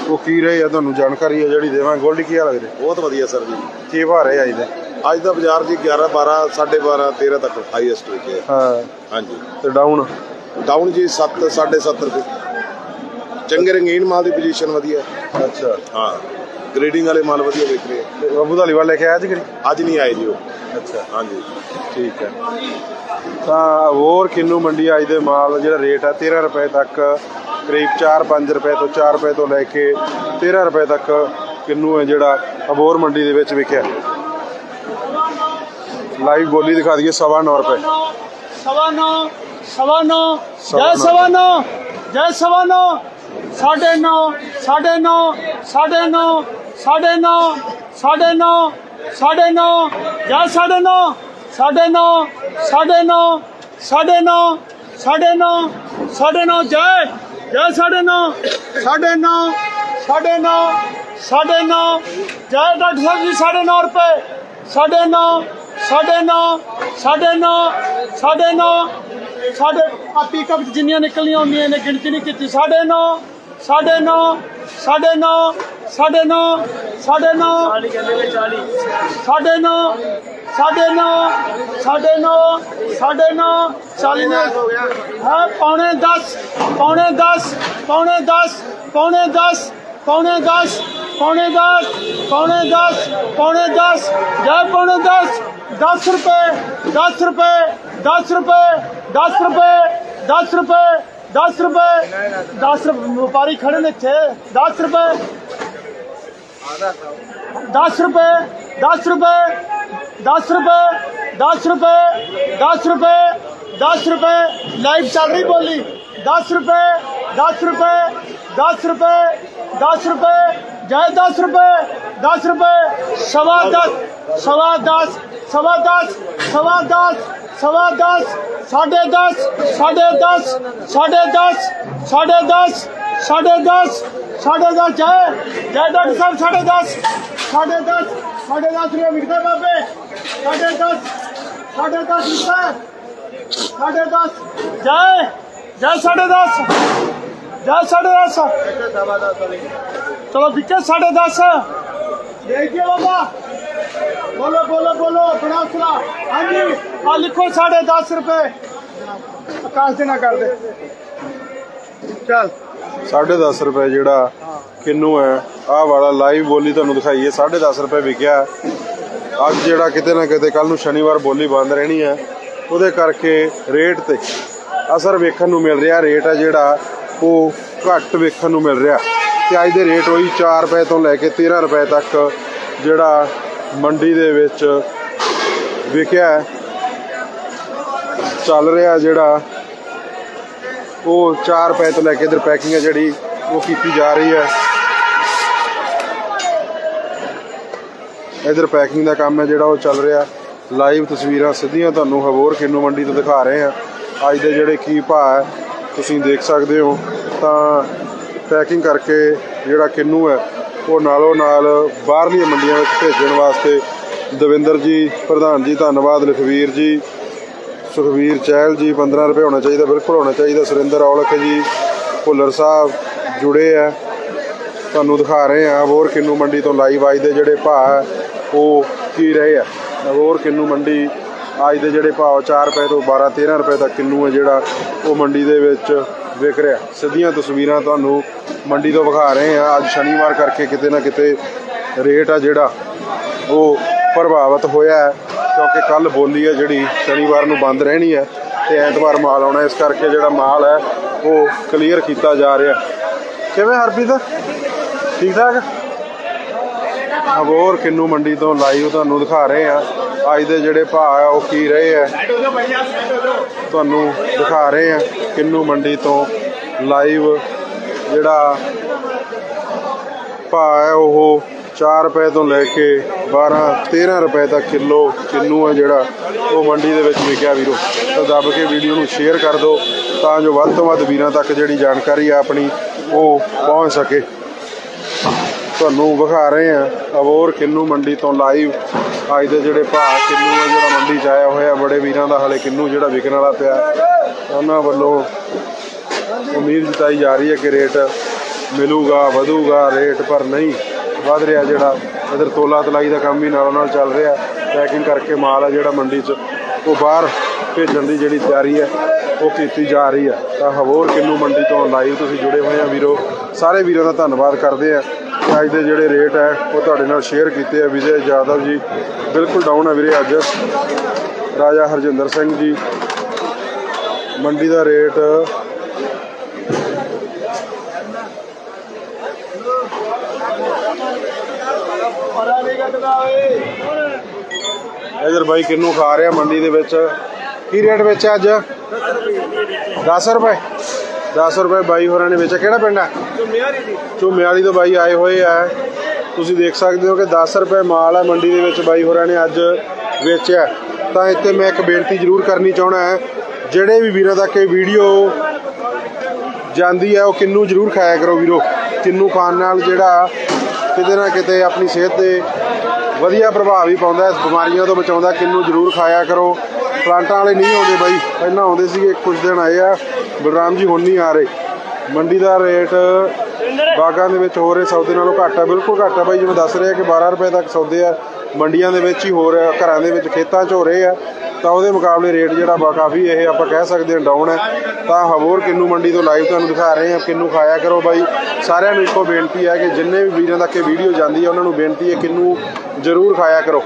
S1: ਉਹ ਕੀ ਰਹੇ ਆ ਤੁਹਾਨੂੰ ਜਾਣਕਾਰੀ ਹੈ ਜਿਹੜੀ ਦੇਵਾਂ ਗੋਲਡੀ ਕੀ ਹਾਲ ਹੈ ਵੀਰੇ?
S6: ਬਹੁਤ ਵਧੀਆ ਸਰ ਜੀ।
S1: ਕੀ ਭਾ ਰਹੇ ਅੱਜ ਦੇ?
S6: ਅੱਜ ਦਾ ਬਾਜ਼ਾਰ ਜੀ 11 12 12.5 13 ਤੱਕ ਹਾਈਐਸਟ ਵਿਕਿਆ
S1: ਹਾਂ।
S6: ਹਾਂਜੀ।
S1: ਤੇ ਡਾਊਨ
S6: ਡਾਊਨ ਜੀ 7 7.5 ਰੁਪਏ। ਚੰਗੇ ਰੰਗੀਨ ਮਾਲ ਦੀ ਪੋਜੀਸ਼ਨ ਵਧੀਆ।
S1: ਅੱਛਾ।
S6: ਹਾਂ। ਗ੍ਰੇਡਿੰਗ ਵਾਲੇ ਮਾਲ ਵਧੀਆ ਵਿਕ ਰਹੇ ਆ।
S1: ਬੱਬੂ ਧਾਲੀਵਾਲ ਲੈ ਕੇ ਆਇਆ ਜੀ
S6: ਅੱਜ ਨਹੀਂ ਆਏ ਜੀ ਉਹ।
S1: ਅੱਛਾ।
S6: ਹਾਂਜੀ।
S1: ਠੀਕ ਹੈ। ਤਾਂ ਹੋਰ ਕਿੰਨੂ ਮੰਡੀ ਅੱਜ ਦੇ ਮਾਲ ਜਿਹੜਾ ਰੇਟ ਹੈ 13 ਰੁਪਏ ਤੱਕ ਕਰੀਬ 4-5 ਰੁਪਏ ਤੋਂ 4 ਰੁਪਏ ਤੋਂ ਲੈ ਕੇ 13 ਰੁਪਏ ਤੱਕ ਕਿੰਨੂ ਹੈ ਜਿਹੜਾ ਅਬੋਰ ਮੰਡੀ ਦੇ ਵਿੱਚ ਵਿਕਿਆ। ਲਾਈਵ ਬੋਲੀ ਦਿਖਾ ਦਈਏ ਸਵਾ ਨੌ ਰੁਪਏ।
S7: ਸਵਾ ਨੌ ਸਵਾ ਨੌ
S1: ਸਵਾ
S7: ਜੈ
S1: ਨੌ।
S7: ਸਵਾ ਨੌ ਜੈ ਸਵਾ ਨੌ ਸਾਢੇ ਨੌ ਸਾਢੇ ਨੌ ਸਾਢੇ ਨੌ ਸਾਡੇ ਨੌ ਸਾਡੇ ਨੌ ਸਾਡੇ ਨੌ ਜੈ ਸਾਡੇ ਨੌ ਸਾਡੇ ਨੌ ਸਾਡੇ ਨੌ ਸਾਡੇ ਨੌ ਸਾਡੇ ਨੌ ਸਾਡੇ ਨੌ ਜੈ ਜੈ ਸਾਡੇ ਨੌ ਸਾਡੇ ਨੌ ਸਾਡੇ ਨੌ ਸਾਡੇ ਨੌ ਜੈ ਡਾਕਟਰ ਸਾਹਿਬ ਜੀ ਸਾਢੇ ਨੌ ਰੁਪਏ ਸਾਡੇ ਨੌ ਸਾਡੇ ਨੌ ਸਾਡੇ ਨੌ ਸਾਡੇ ਨੌ ਸਾਡੇ ਆ ਪਿਕਅਪ ਜਿੰਨੀਆਂ ਨਿਕਲੀਆਂ ਹੁੰਦੀਆਂ ਨੇ ਗਿਣਤੀ ਨਹੀਂ ਕੀਤੀ ਸਾਡੇ ਨੌ ਸਾਢੇ ਨੌ ਸਾਢੇ ਨੌ 40 ਕਹਿੰਦੇ ਨੇ 40 ਸਾਢੇ ਨੌ ਸਾਢੇ ਨੌ ਸਾਢੇ ਨੌ ਸਾਢੇ ਨੌ। 40 ਨੇ ਹੈ ਪੌਣੇ 10 ਪੌਣੇ 10 ਪੌਣੇ 10 ਪੌਣੇ 10 ਪੌਣੇ 10 ਪੌਣੇ 10 ਪੌਣੇ 10 ਪੌਣੇ 10 ਜੈ ਪੌਣੇ 10 10 ਰੁਪਏ 10 ਰੁਪਏ 10 ਰੁਪਏ 10 ਰੁਪਏ 10 ਰੁਪਏ। 10 ਰੁਪਏ 10 ਰੁਪਏ ਵਪਾਰੀ ਖੜੇ ਨੇ ਇੱਥੇ 10 ਰੁਪਏ। 10 ਰੁਪਏ 10 ਰੁਪਏ 10 ਰੁਪਏ 10 ਰੁਪਏ 10 ਰੁਪਏ 10 ਰੁਪਏ ਲਾਈਵ ਚੱਲ ਰਹੀ ਬੋਲੀ 10 ਰੁਪਏ 10 ਰੁਪਏ 10 ਰੁਪਏ 10 ਰੁਪਏ ਜੈ 10 ਰੁਪਏ 10 ਰੁਪਏ ਸਵਾ 10 ਸਵਾ 10 ਸਵਾ 10 ਸਵਾ 10 ਸਵਾ 10 ਸਾਢੇ 10 ਸਾਢੇ 10 ਸਾਢੇ 10 ਸਾਢੇ 10 ਸਾਢੇ 10 ਸਾਢੇ 10 ਜੈ ਜੈ ਡਾਕਟਰ ਸਾਹਿਬ ਸਾਢੇ 10 ਸਾਢੇ 10 ਸਾਡੇ 10 ਰੁਪਏ ਵਿਕਦਾ ਬਾਬੇ। ਸਾਢੇ 10 ਸਾਢੇ 10 ਵਿਕਦਾ ਸਾਢੇ 10 ਜੈ ਜੈ ਸਾਢੇ 10 ਜੈ ਸਾਢੇ 10 ਚਲੋ ਵਿਕੇ ਸਾਢੇ 10 ਦੇਖੀਏ ਬਾਬਾ। ਬੋਲੋ ਬੋਲੋ ਬੋਲੋ, ਬੜਾ ਸੁਣਾ। ਹਾਂਜੀ ਆ ਲਿਖੋ ਸਾਢੇ 10 ਰੁਪਏ। ਆਕਾਸ਼ ਦੇ ਨਾ ਕਰ ਦੇ। ਚੱਲ।
S1: 10.5 ਰੁਪਏ ਜਿਹੜਾ ਕਿੰਨੂ ਹੈ, ਆਹ ਵਾਲਾ ਲਾਈਵ ਬੋਲੀ ਤੁਹਾਨੂੰ ਦਿਖਾਈਏ 10.5 ਰੁਪਏ ਵਿਕਿਆ ਅੱਜ ਜਿਹੜਾ ਕਿਤੇ ਨਾ ਕਿਤੇ ਕੱਲ ਨੂੰ ਸ਼ਨੀਵਾਰ ਬੋਲੀ ਬੰਦ ਰਹਿਣੀ ਹੈ, ਉਹਦੇ ਕਰਕੇ ਰੇਟ ਤੇ ਅਸਰ ਵੇਖਣ ਨੂੰ ਮਿਲ ਰਿਹਾ ਰੇਟ ਹੈ ਜਿਹੜਾ, ਉਹ ਘੱਟ ਵੇਖਣ ਨੂੰ ਮਿਲ ਰਿਹਾ। ਤੇ ਅੱਜ ਦੇ ਰੇਟ ਉਹੀ 4 ਰੁਪਏ ਤੋਂ ਲੈ ਕੇ 13 ਰੁਪਏ ਤੱਕ ਜਿਹੜਾ ਮੰਡੀ ਦੇ ਵਿੱਚ ਵਿਕਿਆ ਚੱਲ ਰਿਹਾ ਜਿਹੜਾ ਉਹ 4 ਰੁਪਏ ਤੋਂ ਲੈ ਕੇ ਇਧਰ ਪੈਕਿੰਗ ਹੈ ਜਿਹੜੀ, ਉਹ ਕੀਤੀ ਜਾ ਰਹੀ ਹੈ। ਇਧਰ ਪੈਕਿੰਗ ਦਾ ਕੰਮ ਹੈ ਜਿਹੜਾ ਉਹ ਚੱਲ ਰਿਹਾ। ਲਾਈਵ ਤਸਵੀਰਾਂ ਸਿੱਧੀਆਂ ਤੁਹਾਨੂੰ ਹਵੋਰ ਕਿੰਨੂ ਮੰਡੀ ਤੋਂ ਦਿਖਾ ਰਹੇ ਹਾਂ। ਅੱਜ ਦੇ ਜਿਹੜੇ ਕੀ ਭਾਅ ਹੈ, ਤੁਸੀਂ ਦੇਖ ਸਕਦੇ ਹੋ। ਤਾਂ ਪੈਕਿੰਗ ਕਰਕੇ ਜਿਹੜਾ ਕਿੰਨੂ ਹੈ, ਉਹ ਨਾਲੋਂ ਨਾਲ ਬਾਹਰਲੀਆਂ ਮੰਡੀਆਂ ਵਿੱਚ ਭੇਜਣ ਵਾਸਤੇ ਦਵਿੰਦਰ ਜੀ, ਪ੍ਰਧਾਨ ਜੀ, ਧੰਨਵਾਦ, ਲਖਵੀਰ ਜੀ। ਸੁਖਵੀਰ ਚਹਿਲ ਜੀ 15 ਰੁਪਏ ਹੋਣਾ ਚਾਹੀਦਾ ਬਿਲਕੁਲ ਹੋਣਾ ਚਾਹੀਦਾ। ਸੁਰਿੰਦਰ ਔਲਖ ਜੀ ਭੁੱਲਰ ਸਾਹਿਬ ਜੁੜੇ ਆ। ਤੁਹਾਨੂੰ ਦਿਖਾ ਰਹੇ ਆ ਹੋਰ ਕਿੰਨੂ ਮੰਡੀ ਤੋਂ ਲਾਈਵ ਅੱਜ ਦੇ ਜਿਹੜੇ ਭਾਅ ਹੈ, ਉਹ ਕੀ ਰਹੇ ਆ? ਹੋਰ ਕਿੰਨੂ ਮੰਡੀ ਅੱਜ ਦੇ ਜਿਹੜੇ ਭਾਅ 4 ਰੁਪਏ ਤੋਂ 12 13 ਰੁਪਏ ਤੱਕ ਕਿੰਨੂ ਹੈ ਜਿਹੜਾ ਉਹ ਮੰਡੀ ਦੇ ਵਿੱਚ ਵਿਕ ਰਿਹਾ। ਸਿੱਧੀਆਂ ਤਸਵੀਰਾਂ ਤੁਹਾਨੂੰ ਮੰਡੀ ਤੋਂ ਵਿਖਾ ਰਹੇ ਆ। ਅੱਜ ਸ਼ਨੀਵਾਰ ਕਰਕੇ ਕਿਤੇ ਨਾ ਕਿਤੇ ਰੇਟ ਆ ਜਿਹੜਾ ਉਹ ਪ੍ਰਭਾਵਿਤ ਹੋਇਆ ਹੈ। ਕਿਉਂਕਿ ਕੱਲ ਬੋਲੀ ਹੈ ਜਿਹੜੀ, ਸ਼ਨੀਵਾਰ ਨੂੰ ਬੰਦ ਰਹਿਣੀ ਹੈ ਤੇ ਐਤਵਾਰ ਮਾਲ ਆਉਣਾ ਇਸ ਕਰਕੇ ਜਿਹੜਾ ਮਾਲ ਹੈ, ਉਹ ਕਲੀਅਰ ਕੀਤਾ ਜਾ ਰਿਹਾ ਕਿਵੇਂ ਹਰਪ੍ਰੀਤ? ਠੀਕ ਠਾਕ? ਅਬੋਰ ਕਿੰਨੂ ਮੰਡੀ ਤੋਂ ਲਾਈਵ ਤੁਹਾਨੂੰ ਦਿਖਾ ਰਹੇ ਆ ਅੱਜ ਦੇ ਜਿਹੜੇ ਭਾਅ ਆ, ਉਹ ਕੀ ਰਹੇ ਆ? ਤੁਹਾਨੂੰ ਦਿਖਾ ਰਹੇ ਆ ਕਿੰਨੂ ਮੰਡੀ ਤੋਂ ਲਾਈਵ ਜਿਹੜਾ ਭਾਅ ਹੈ, ਉਹ 4 ਰੁਪਏ ਤੋਂ ਲੈ ਕੇ 12 13 ਰੁਪਏ ਤੱਕ ਕਿਲੋ ਕਿੰਨੂ ਹੈ ਜਿਹੜਾ ਉਹ ਮੰਡੀ ਦੇ ਵਿੱਚ ਵਿਕਿਆ ਵੀਰੋ। ਤਾਂ ਦੱਬ ਕੇ ਵੀਡੀਓ ਨੂੰ ਸ਼ੇਅਰ ਕਰ ਦਿਓ ਤਾਂ ਜੋ ਵੱਧ ਤੋਂ ਵੱਧ ਵੀਰਾਂ ਤੱਕ ਜਿਹੜੀ ਜਾਣਕਾਰੀ ਆ ਆਪਣੀ ਉਹ ਪਹੁੰਚ ਸਕੇ। ਤੁਹਾਨੂੰ ਵਿਖਾ ਰਹੇ ਆ ਅਬੋਰ ਕਿੰਨੂ ਮੰਡੀ ਤੋਂ ਲਾਈਵ ਅੱਜ ਦੇ ਜਿਹੜੇ ਭਾਅ ਕਿੰਨੂ ਆ ਜਿਹੜਾ ਮੰਡੀ ਚ ਆਇਆ ਹੋਇਆ, ਬੜੇ ਵੀਰਾਂ ਦਾ ਹਲੇ ਕਿੰਨੂ ਜਿਹੜਾ ਵਿਕਣ ਵਾਲਾ ਪਿਆ। ਉਹਨਾਂ ਵੱਲੋਂ ਉਮੀਦ ਜਤਾਈ ਜਾ ਰਹੀ ਹੈ ਕਿ ਰੇਟ ਮਿਲੂਗਾ, ਵਧੂਗਾ, ਰੇਟ ਪਰ ਨਹੀਂ ਵਧ ਰਿਹਾ ਜਿਹੜਾ ਇਧਰ ਤੋਲਾ ਤਲਾਈ ਦਾ ਕੰਮ ਵੀ ਨਾਲੋਂ ਨਾਲ ਚੱਲ ਰਿਹਾ। ਪੈਕਿੰਗ ਕਰਕੇ ਮਾਲ ਆ ਜਿਹੜਾ ਮੰਡੀ 'ਚ, ਉਹ ਬਾਹਰ ਭੇਜਣ ਦੀ ਜਿਹੜੀ ਤਿਆਰੀ ਹੈ, ਉਹ ਕੀਤੀ ਜਾ ਰਹੀ ਹੈ। ਤਾਂ ਹਵੋਰ ਕਿੰਨੂ ਮੰਡੀ ਤੋਂ ਲਾਈਵ ਤੁਸੀਂ ਜੁੜੇ ਹੋਏ ਆ ਵੀਰੋ, ਸਾਰੇ ਵੀਰਾਂ ਦਾ ਧੰਨਵਾਦ ਕਰਦੇ ਆ। ਅੱਜ ਦੇ ਜਿਹੜੇ ਰੇਟ ਹੈ, ਉਹ ਤੁਹਾਡੇ ਨਾਲ ਸ਼ੇਅਰ ਕੀਤੇ ਆ। ਵਿਜੇ ਜਾਦਵ ਜੀ, ਬਿਲਕੁਲ ਡਾਊਨ ਹੈ ਵੀਰੇ ਅੱਜ। ਰਾਜਾ ਹਰਜਿੰਦਰ ਸਿੰਘ ਜੀ, ਮੰਡੀ ਦਾ ਰੇਟ ਇਧਰ ਬਾਈ ਕਿੰਨੂ ਖਾ ਰਿਹਾ ਮੰਡੀ ਦੇ ਵਿੱਚ। ਕੀ ਰੇਟ ਵਿੱਚ ਅੱਜ? 10 ਰੁਪਏ। 10 ਰੁਪਏ ਬਾਈ ਹੋਰਾਂ ਨੇ ਵੇਚਿਆ। ਕਿਹੜਾ ਪਿੰਡ ਹੈ ਝੁੰਮੇ ਵਾਲੀ ਤੋਂ ਬਾਈ ਆਏ ਹੋਏ ਆ। ਤੁਸੀਂ ਦੇਖ ਸਕਦੇ ਹੋ ਕਿ 10 ਰੁਪਏ ਮਾਲ ਹੈ ਮੰਡੀ ਦੇ ਵਿੱਚ ਬਾਈ ਹੋਰਾਂ ਨੇ ਅੱਜ ਵੇਚਿਆ। ਤਾਂ ਇੱਥੇ ਮੈਂ ਇੱਕ ਬੇਨਤੀ ਜ਼ਰੂਰ ਕਰਨੀ ਚਾਹਣਾ ਹੈ। ਜਿਹੜੇ ਵੀ ਵੀਰਾਂ ਤੱਕ ਇਹ ਵੀਡੀਓ ਜਾਂਦੀ ਹੈ ਉਹ ਕਿੰਨੂ ਜ਼ਰੂਰ ਖਾਇਆ ਕਰੋ ਵੀਰੋ। ਕਿੰਨੂ ਖਾਣ ਨਾਲ ਜਿਹੜਾ ਕਿਤੇ ਨਾ ਕਿਤੇ ਆਪਣੀ ਸਿਹਤ ਤੇ ਵਧੀਆ ਪ੍ਰਭਾਵ ਵੀ ਪਾਉਂਦਾ, ਇਸ ਬਿਮਾਰੀਆਂ ਤੋਂ ਬਚਾਉਂਦਾ, ਕਿੰਨੂ ਜ਼ਰੂਰ ਖਾਇਆ ਕਰੋ। ਪਲਾਂਟਾਂ ਵਾਲੇ ਨਹੀਂ ਆਉਂਦੇ ਬਾਈ, ਪਹਿਲਾਂ ਆਉਂਦੇ ਸੀਗੇ ਕੁਝ ਦਿਨ ਆਏ ਆ, ਬਲਰਾਮ ਜੀ ਹੁਣ ਨਹੀਂ ਆ ਰਹੇ। ਮੰਡੀ ਦਾ ਰੇਟ ਬਾਗਾਂ ਦੇ ਵਿੱਚ ਹੋ ਰਹੇ, ਸੌਦੇ ਨਾਲੋਂ ਘੱਟ ਆ, ਬਿਲਕੁਲ ਘੱਟ ਆ ਬਾਈ, ਜਿਵੇਂ ਦੱਸ ਰਿਹਾ ਕਿ 12 ਰੁਪਏ ਤੱਕ ਸੌਦੇ ਆ, ਮੰਡੀਆਂ ਦੇ ਵਿੱਚ ਹੀ ਹੋ ਰਿਹਾ, ਘਰਾਂ ਦੇ ਵਿੱਚ ਖੇਤਾਂ 'ਚ ਹੋ ਰਹੇ ਆ। ਤਾਂ ਉਹਦੇ ਮੁਕਾਬਲੇ ਰੇਟ ਜਿਹੜਾ ਵਾ ਕਾਫੀ ਇਹ ਆਪਾਂ ਕਹਿ ਸਕਦੇ ਹਾਂ ਡਾਊਨ ਹੈ। ਤਾਂ ਹਵੋਰ ਕਿੰਨੂ ਮੰਡੀ ਤੋਂ ਲਾਈਵ ਤੁਹਾਨੂੰ ਦਿਖਾ ਰਹੇ ਹਾਂ ਕਿੰਨੂ ਖਾਇਆ ਕਰੋ ਬਾਈ। ਸਾਰਿਆਂ ਨੂੰ ਇੱਕੋ ਬੇਨਤੀ ਹੈ ਕਿ ਜਿੰਨੇ ਵੀ ਵੀਰਾਂ ਤੱਕ ਇਹ ਵੀਡੀਓ ਜਾਂਦੀ ਹੈ ਉਹਨਾਂ ਨੂੰ ਬੇਨਤੀ ਹੈ ਕਿੰਨੂ ਜ਼ਰੂਰ ਖਾਇਆ ਕਰੋ।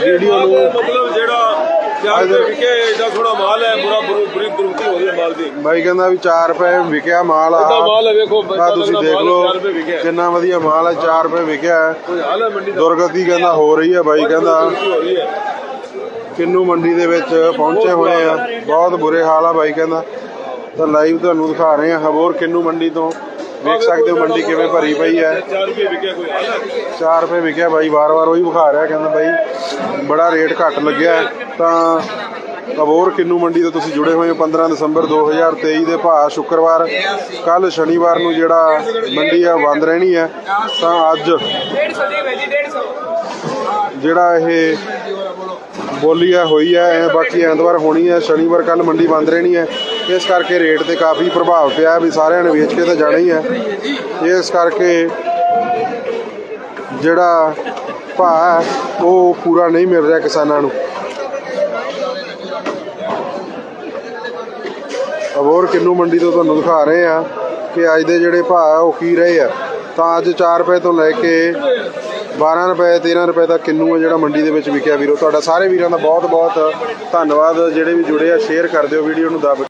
S1: ਵੀਡੀਓ ਨੂੰ
S8: ਮਤਲਬ ਜਿਹੜਾ ਚਾਰ ਰੁਪਏ ਵਿਕੇ ਏਡਾ ਥੋੜਾ ਮਾਲ ਹੈ ਬੁਰਾ ਬੁਰੀ ਬੁਰੀ ਦੁਰਗਤੀ ਹੋ ਰਹੀ ਹੈ ਮਾਲ ਦੀ।
S1: ਬਾਈ ਕਹਿੰਦਾ ਵੀ 4 ਰੁਪਏ ਵਿਕਿਆ ਮਾਲ ਆ।
S8: ਏਡਾ ਮਾਲ ਹੈ ਵੇਖੋ
S1: ਆਹ ਤੁਸੀਂ ਦੇਖ ਲਓ
S8: 4 ਰੁਪਏ ਵਿਕਿਆ
S1: ਕਿੰਨਾ ਵਧੀਆ ਮਾਲ ਹੈ 4 ਰੁਪਏ ਵਿਕਿਆ ਹੈ। ਦੁਰਗਤੀ ਕਹਿੰਦਾ ਹੋ ਰਹੀ ਹੈ ਬਾਈ ਕਹਿੰਦਾ। ਕਿੰਨੂ ਮੰਡੀ ਦੇ ਵਿੱਚ ਪਹੁੰਚੇ ਹੋਏ ਆ। ਬਹੁਤ ਬੁਰੇ ਹਾਲ ਆ ਬਾਈ ਕਹਿੰਦਾ। ਤਾਂ ਲਾਈਵ ਤੁਹਾਨੂੰ ਦਿਖਾ ਰਹੇ ਆ। ਹਬੋਰ ਕਿੰਨੂ ਮੰਡੀ ਤੋਂ ਵੇਖ ਸਕਦੇ ਹੋ ਮੰਡੀ ਕਿਵੇਂ ਭਰੀ ਪਈ ਹੈ।
S8: 4 ਰੁਪਏ ਵਿਕਿਆ ਕੋਈ ਹਾਲ ਹੈ
S1: 4 ਰੁਪਏ ਵਿਕਿਆ ਬਾਈ ਵਾਰ-ਵਾਰ ਉਹੀ ਵਿਖਾ ਰਿਹਾ ਕਹਿੰਦਾ ਬਾਈ। ਬੜਾ ਰੇਟ ਘੱਟ ਲੱਗਿਆ। ਤਾਂ ਅਬੋਰ ਕਿੰਨੂ ਮੰਡੀ ਤੋਂ ਤੁਸੀਂ ਜੁੜੇ ਹੋਏ ਹੋ? 15 ਦਸੰਬਰ 2023 ਦੇ ਭਾਅ ਸ਼ੁੱਕਰਵਾਰ। ਕੱਲ ਸ਼ਨੀਵਾਰ ਨੂੰ ਜਿਹੜਾ ਮੰਡੀ ਆ ਬੰਦ ਰਹਿਣੀ ਹੈ। ਤਾਂ ਅੱਜ
S2: 150 ਦੀ ਵੇਜੀ 150
S1: ਜਿਹੜਾ ਇਹ ਬੋਲੀ ਹੈ ਹੋਈ ਹੈ ਬਾਕੀ ਐਤਵਾਰ ਹੋਣੀ ਹੈ ਸ਼ਨੀਵਾਰ ਕੱਲ ਮੰਡੀ ਬੰਦ ਰਹਿਣੀ ਹੈ ਇਸ ਕਰਕੇ ਰੇਟ ਤੇ ਕਾਫੀ ਪ੍ਰਭਾਵ ਪਿਆ ਵੀ ਸਾਰਿਆਂ ਨੇ ਵੇਚ ਕੇ ਤਾਂ ਜਾਣਾ ਹੀ ਹੈ ਇਸ ਕਰਕੇ ਜਿਹੜਾ ਭਾਅ ਉਹ ਪੂਰਾ ਨਹੀਂ ਮਿਲ ਰਿਹਾ ਕਿਸਾਨਾਂ ਨੂੰ। ਅਬੋਰ ਕਿੰਨੂ ਮੰਡੀ ਤੋਂ ਤੁਹਾਨੂੰ ਦਿਖਾ ਰਹੇ ਆ ਕਿ ਅੱਜ ਦੇ ਜਿਹੜੇ ਭਾਅ ਉਹ ਕੀ ਰਹੇ ਆ। ਤਾਂ ਅੱਜ 4 ਰੁਪਏ ਤੋਂ ਲੈ ਕੇ 12 ਰੁਪਏ 13 ਰੁਪਏ ਦਾ ਕਿੰਨੂ ਆ ਜਿਹੜਾ ਮੰਡੀ ਦੇ ਵਿੱਚ ਵਿਕਿਆ ਵੀਰੋ। ਤੁਹਾਡਾ ਸਾਰੇ ਵੀਰਾਂ ਦਾ ਬਹੁਤ ਬਹੁਤ ਧੰਨਵਾਦ। ਜਿਹੜੇ ਵੀ ਜੁੜੇ ਆ ਸ਼ੇਅਰ ਕਰ ਦਿਓ ਵੀਡੀਓ ਨੂੰ ਦੱਬ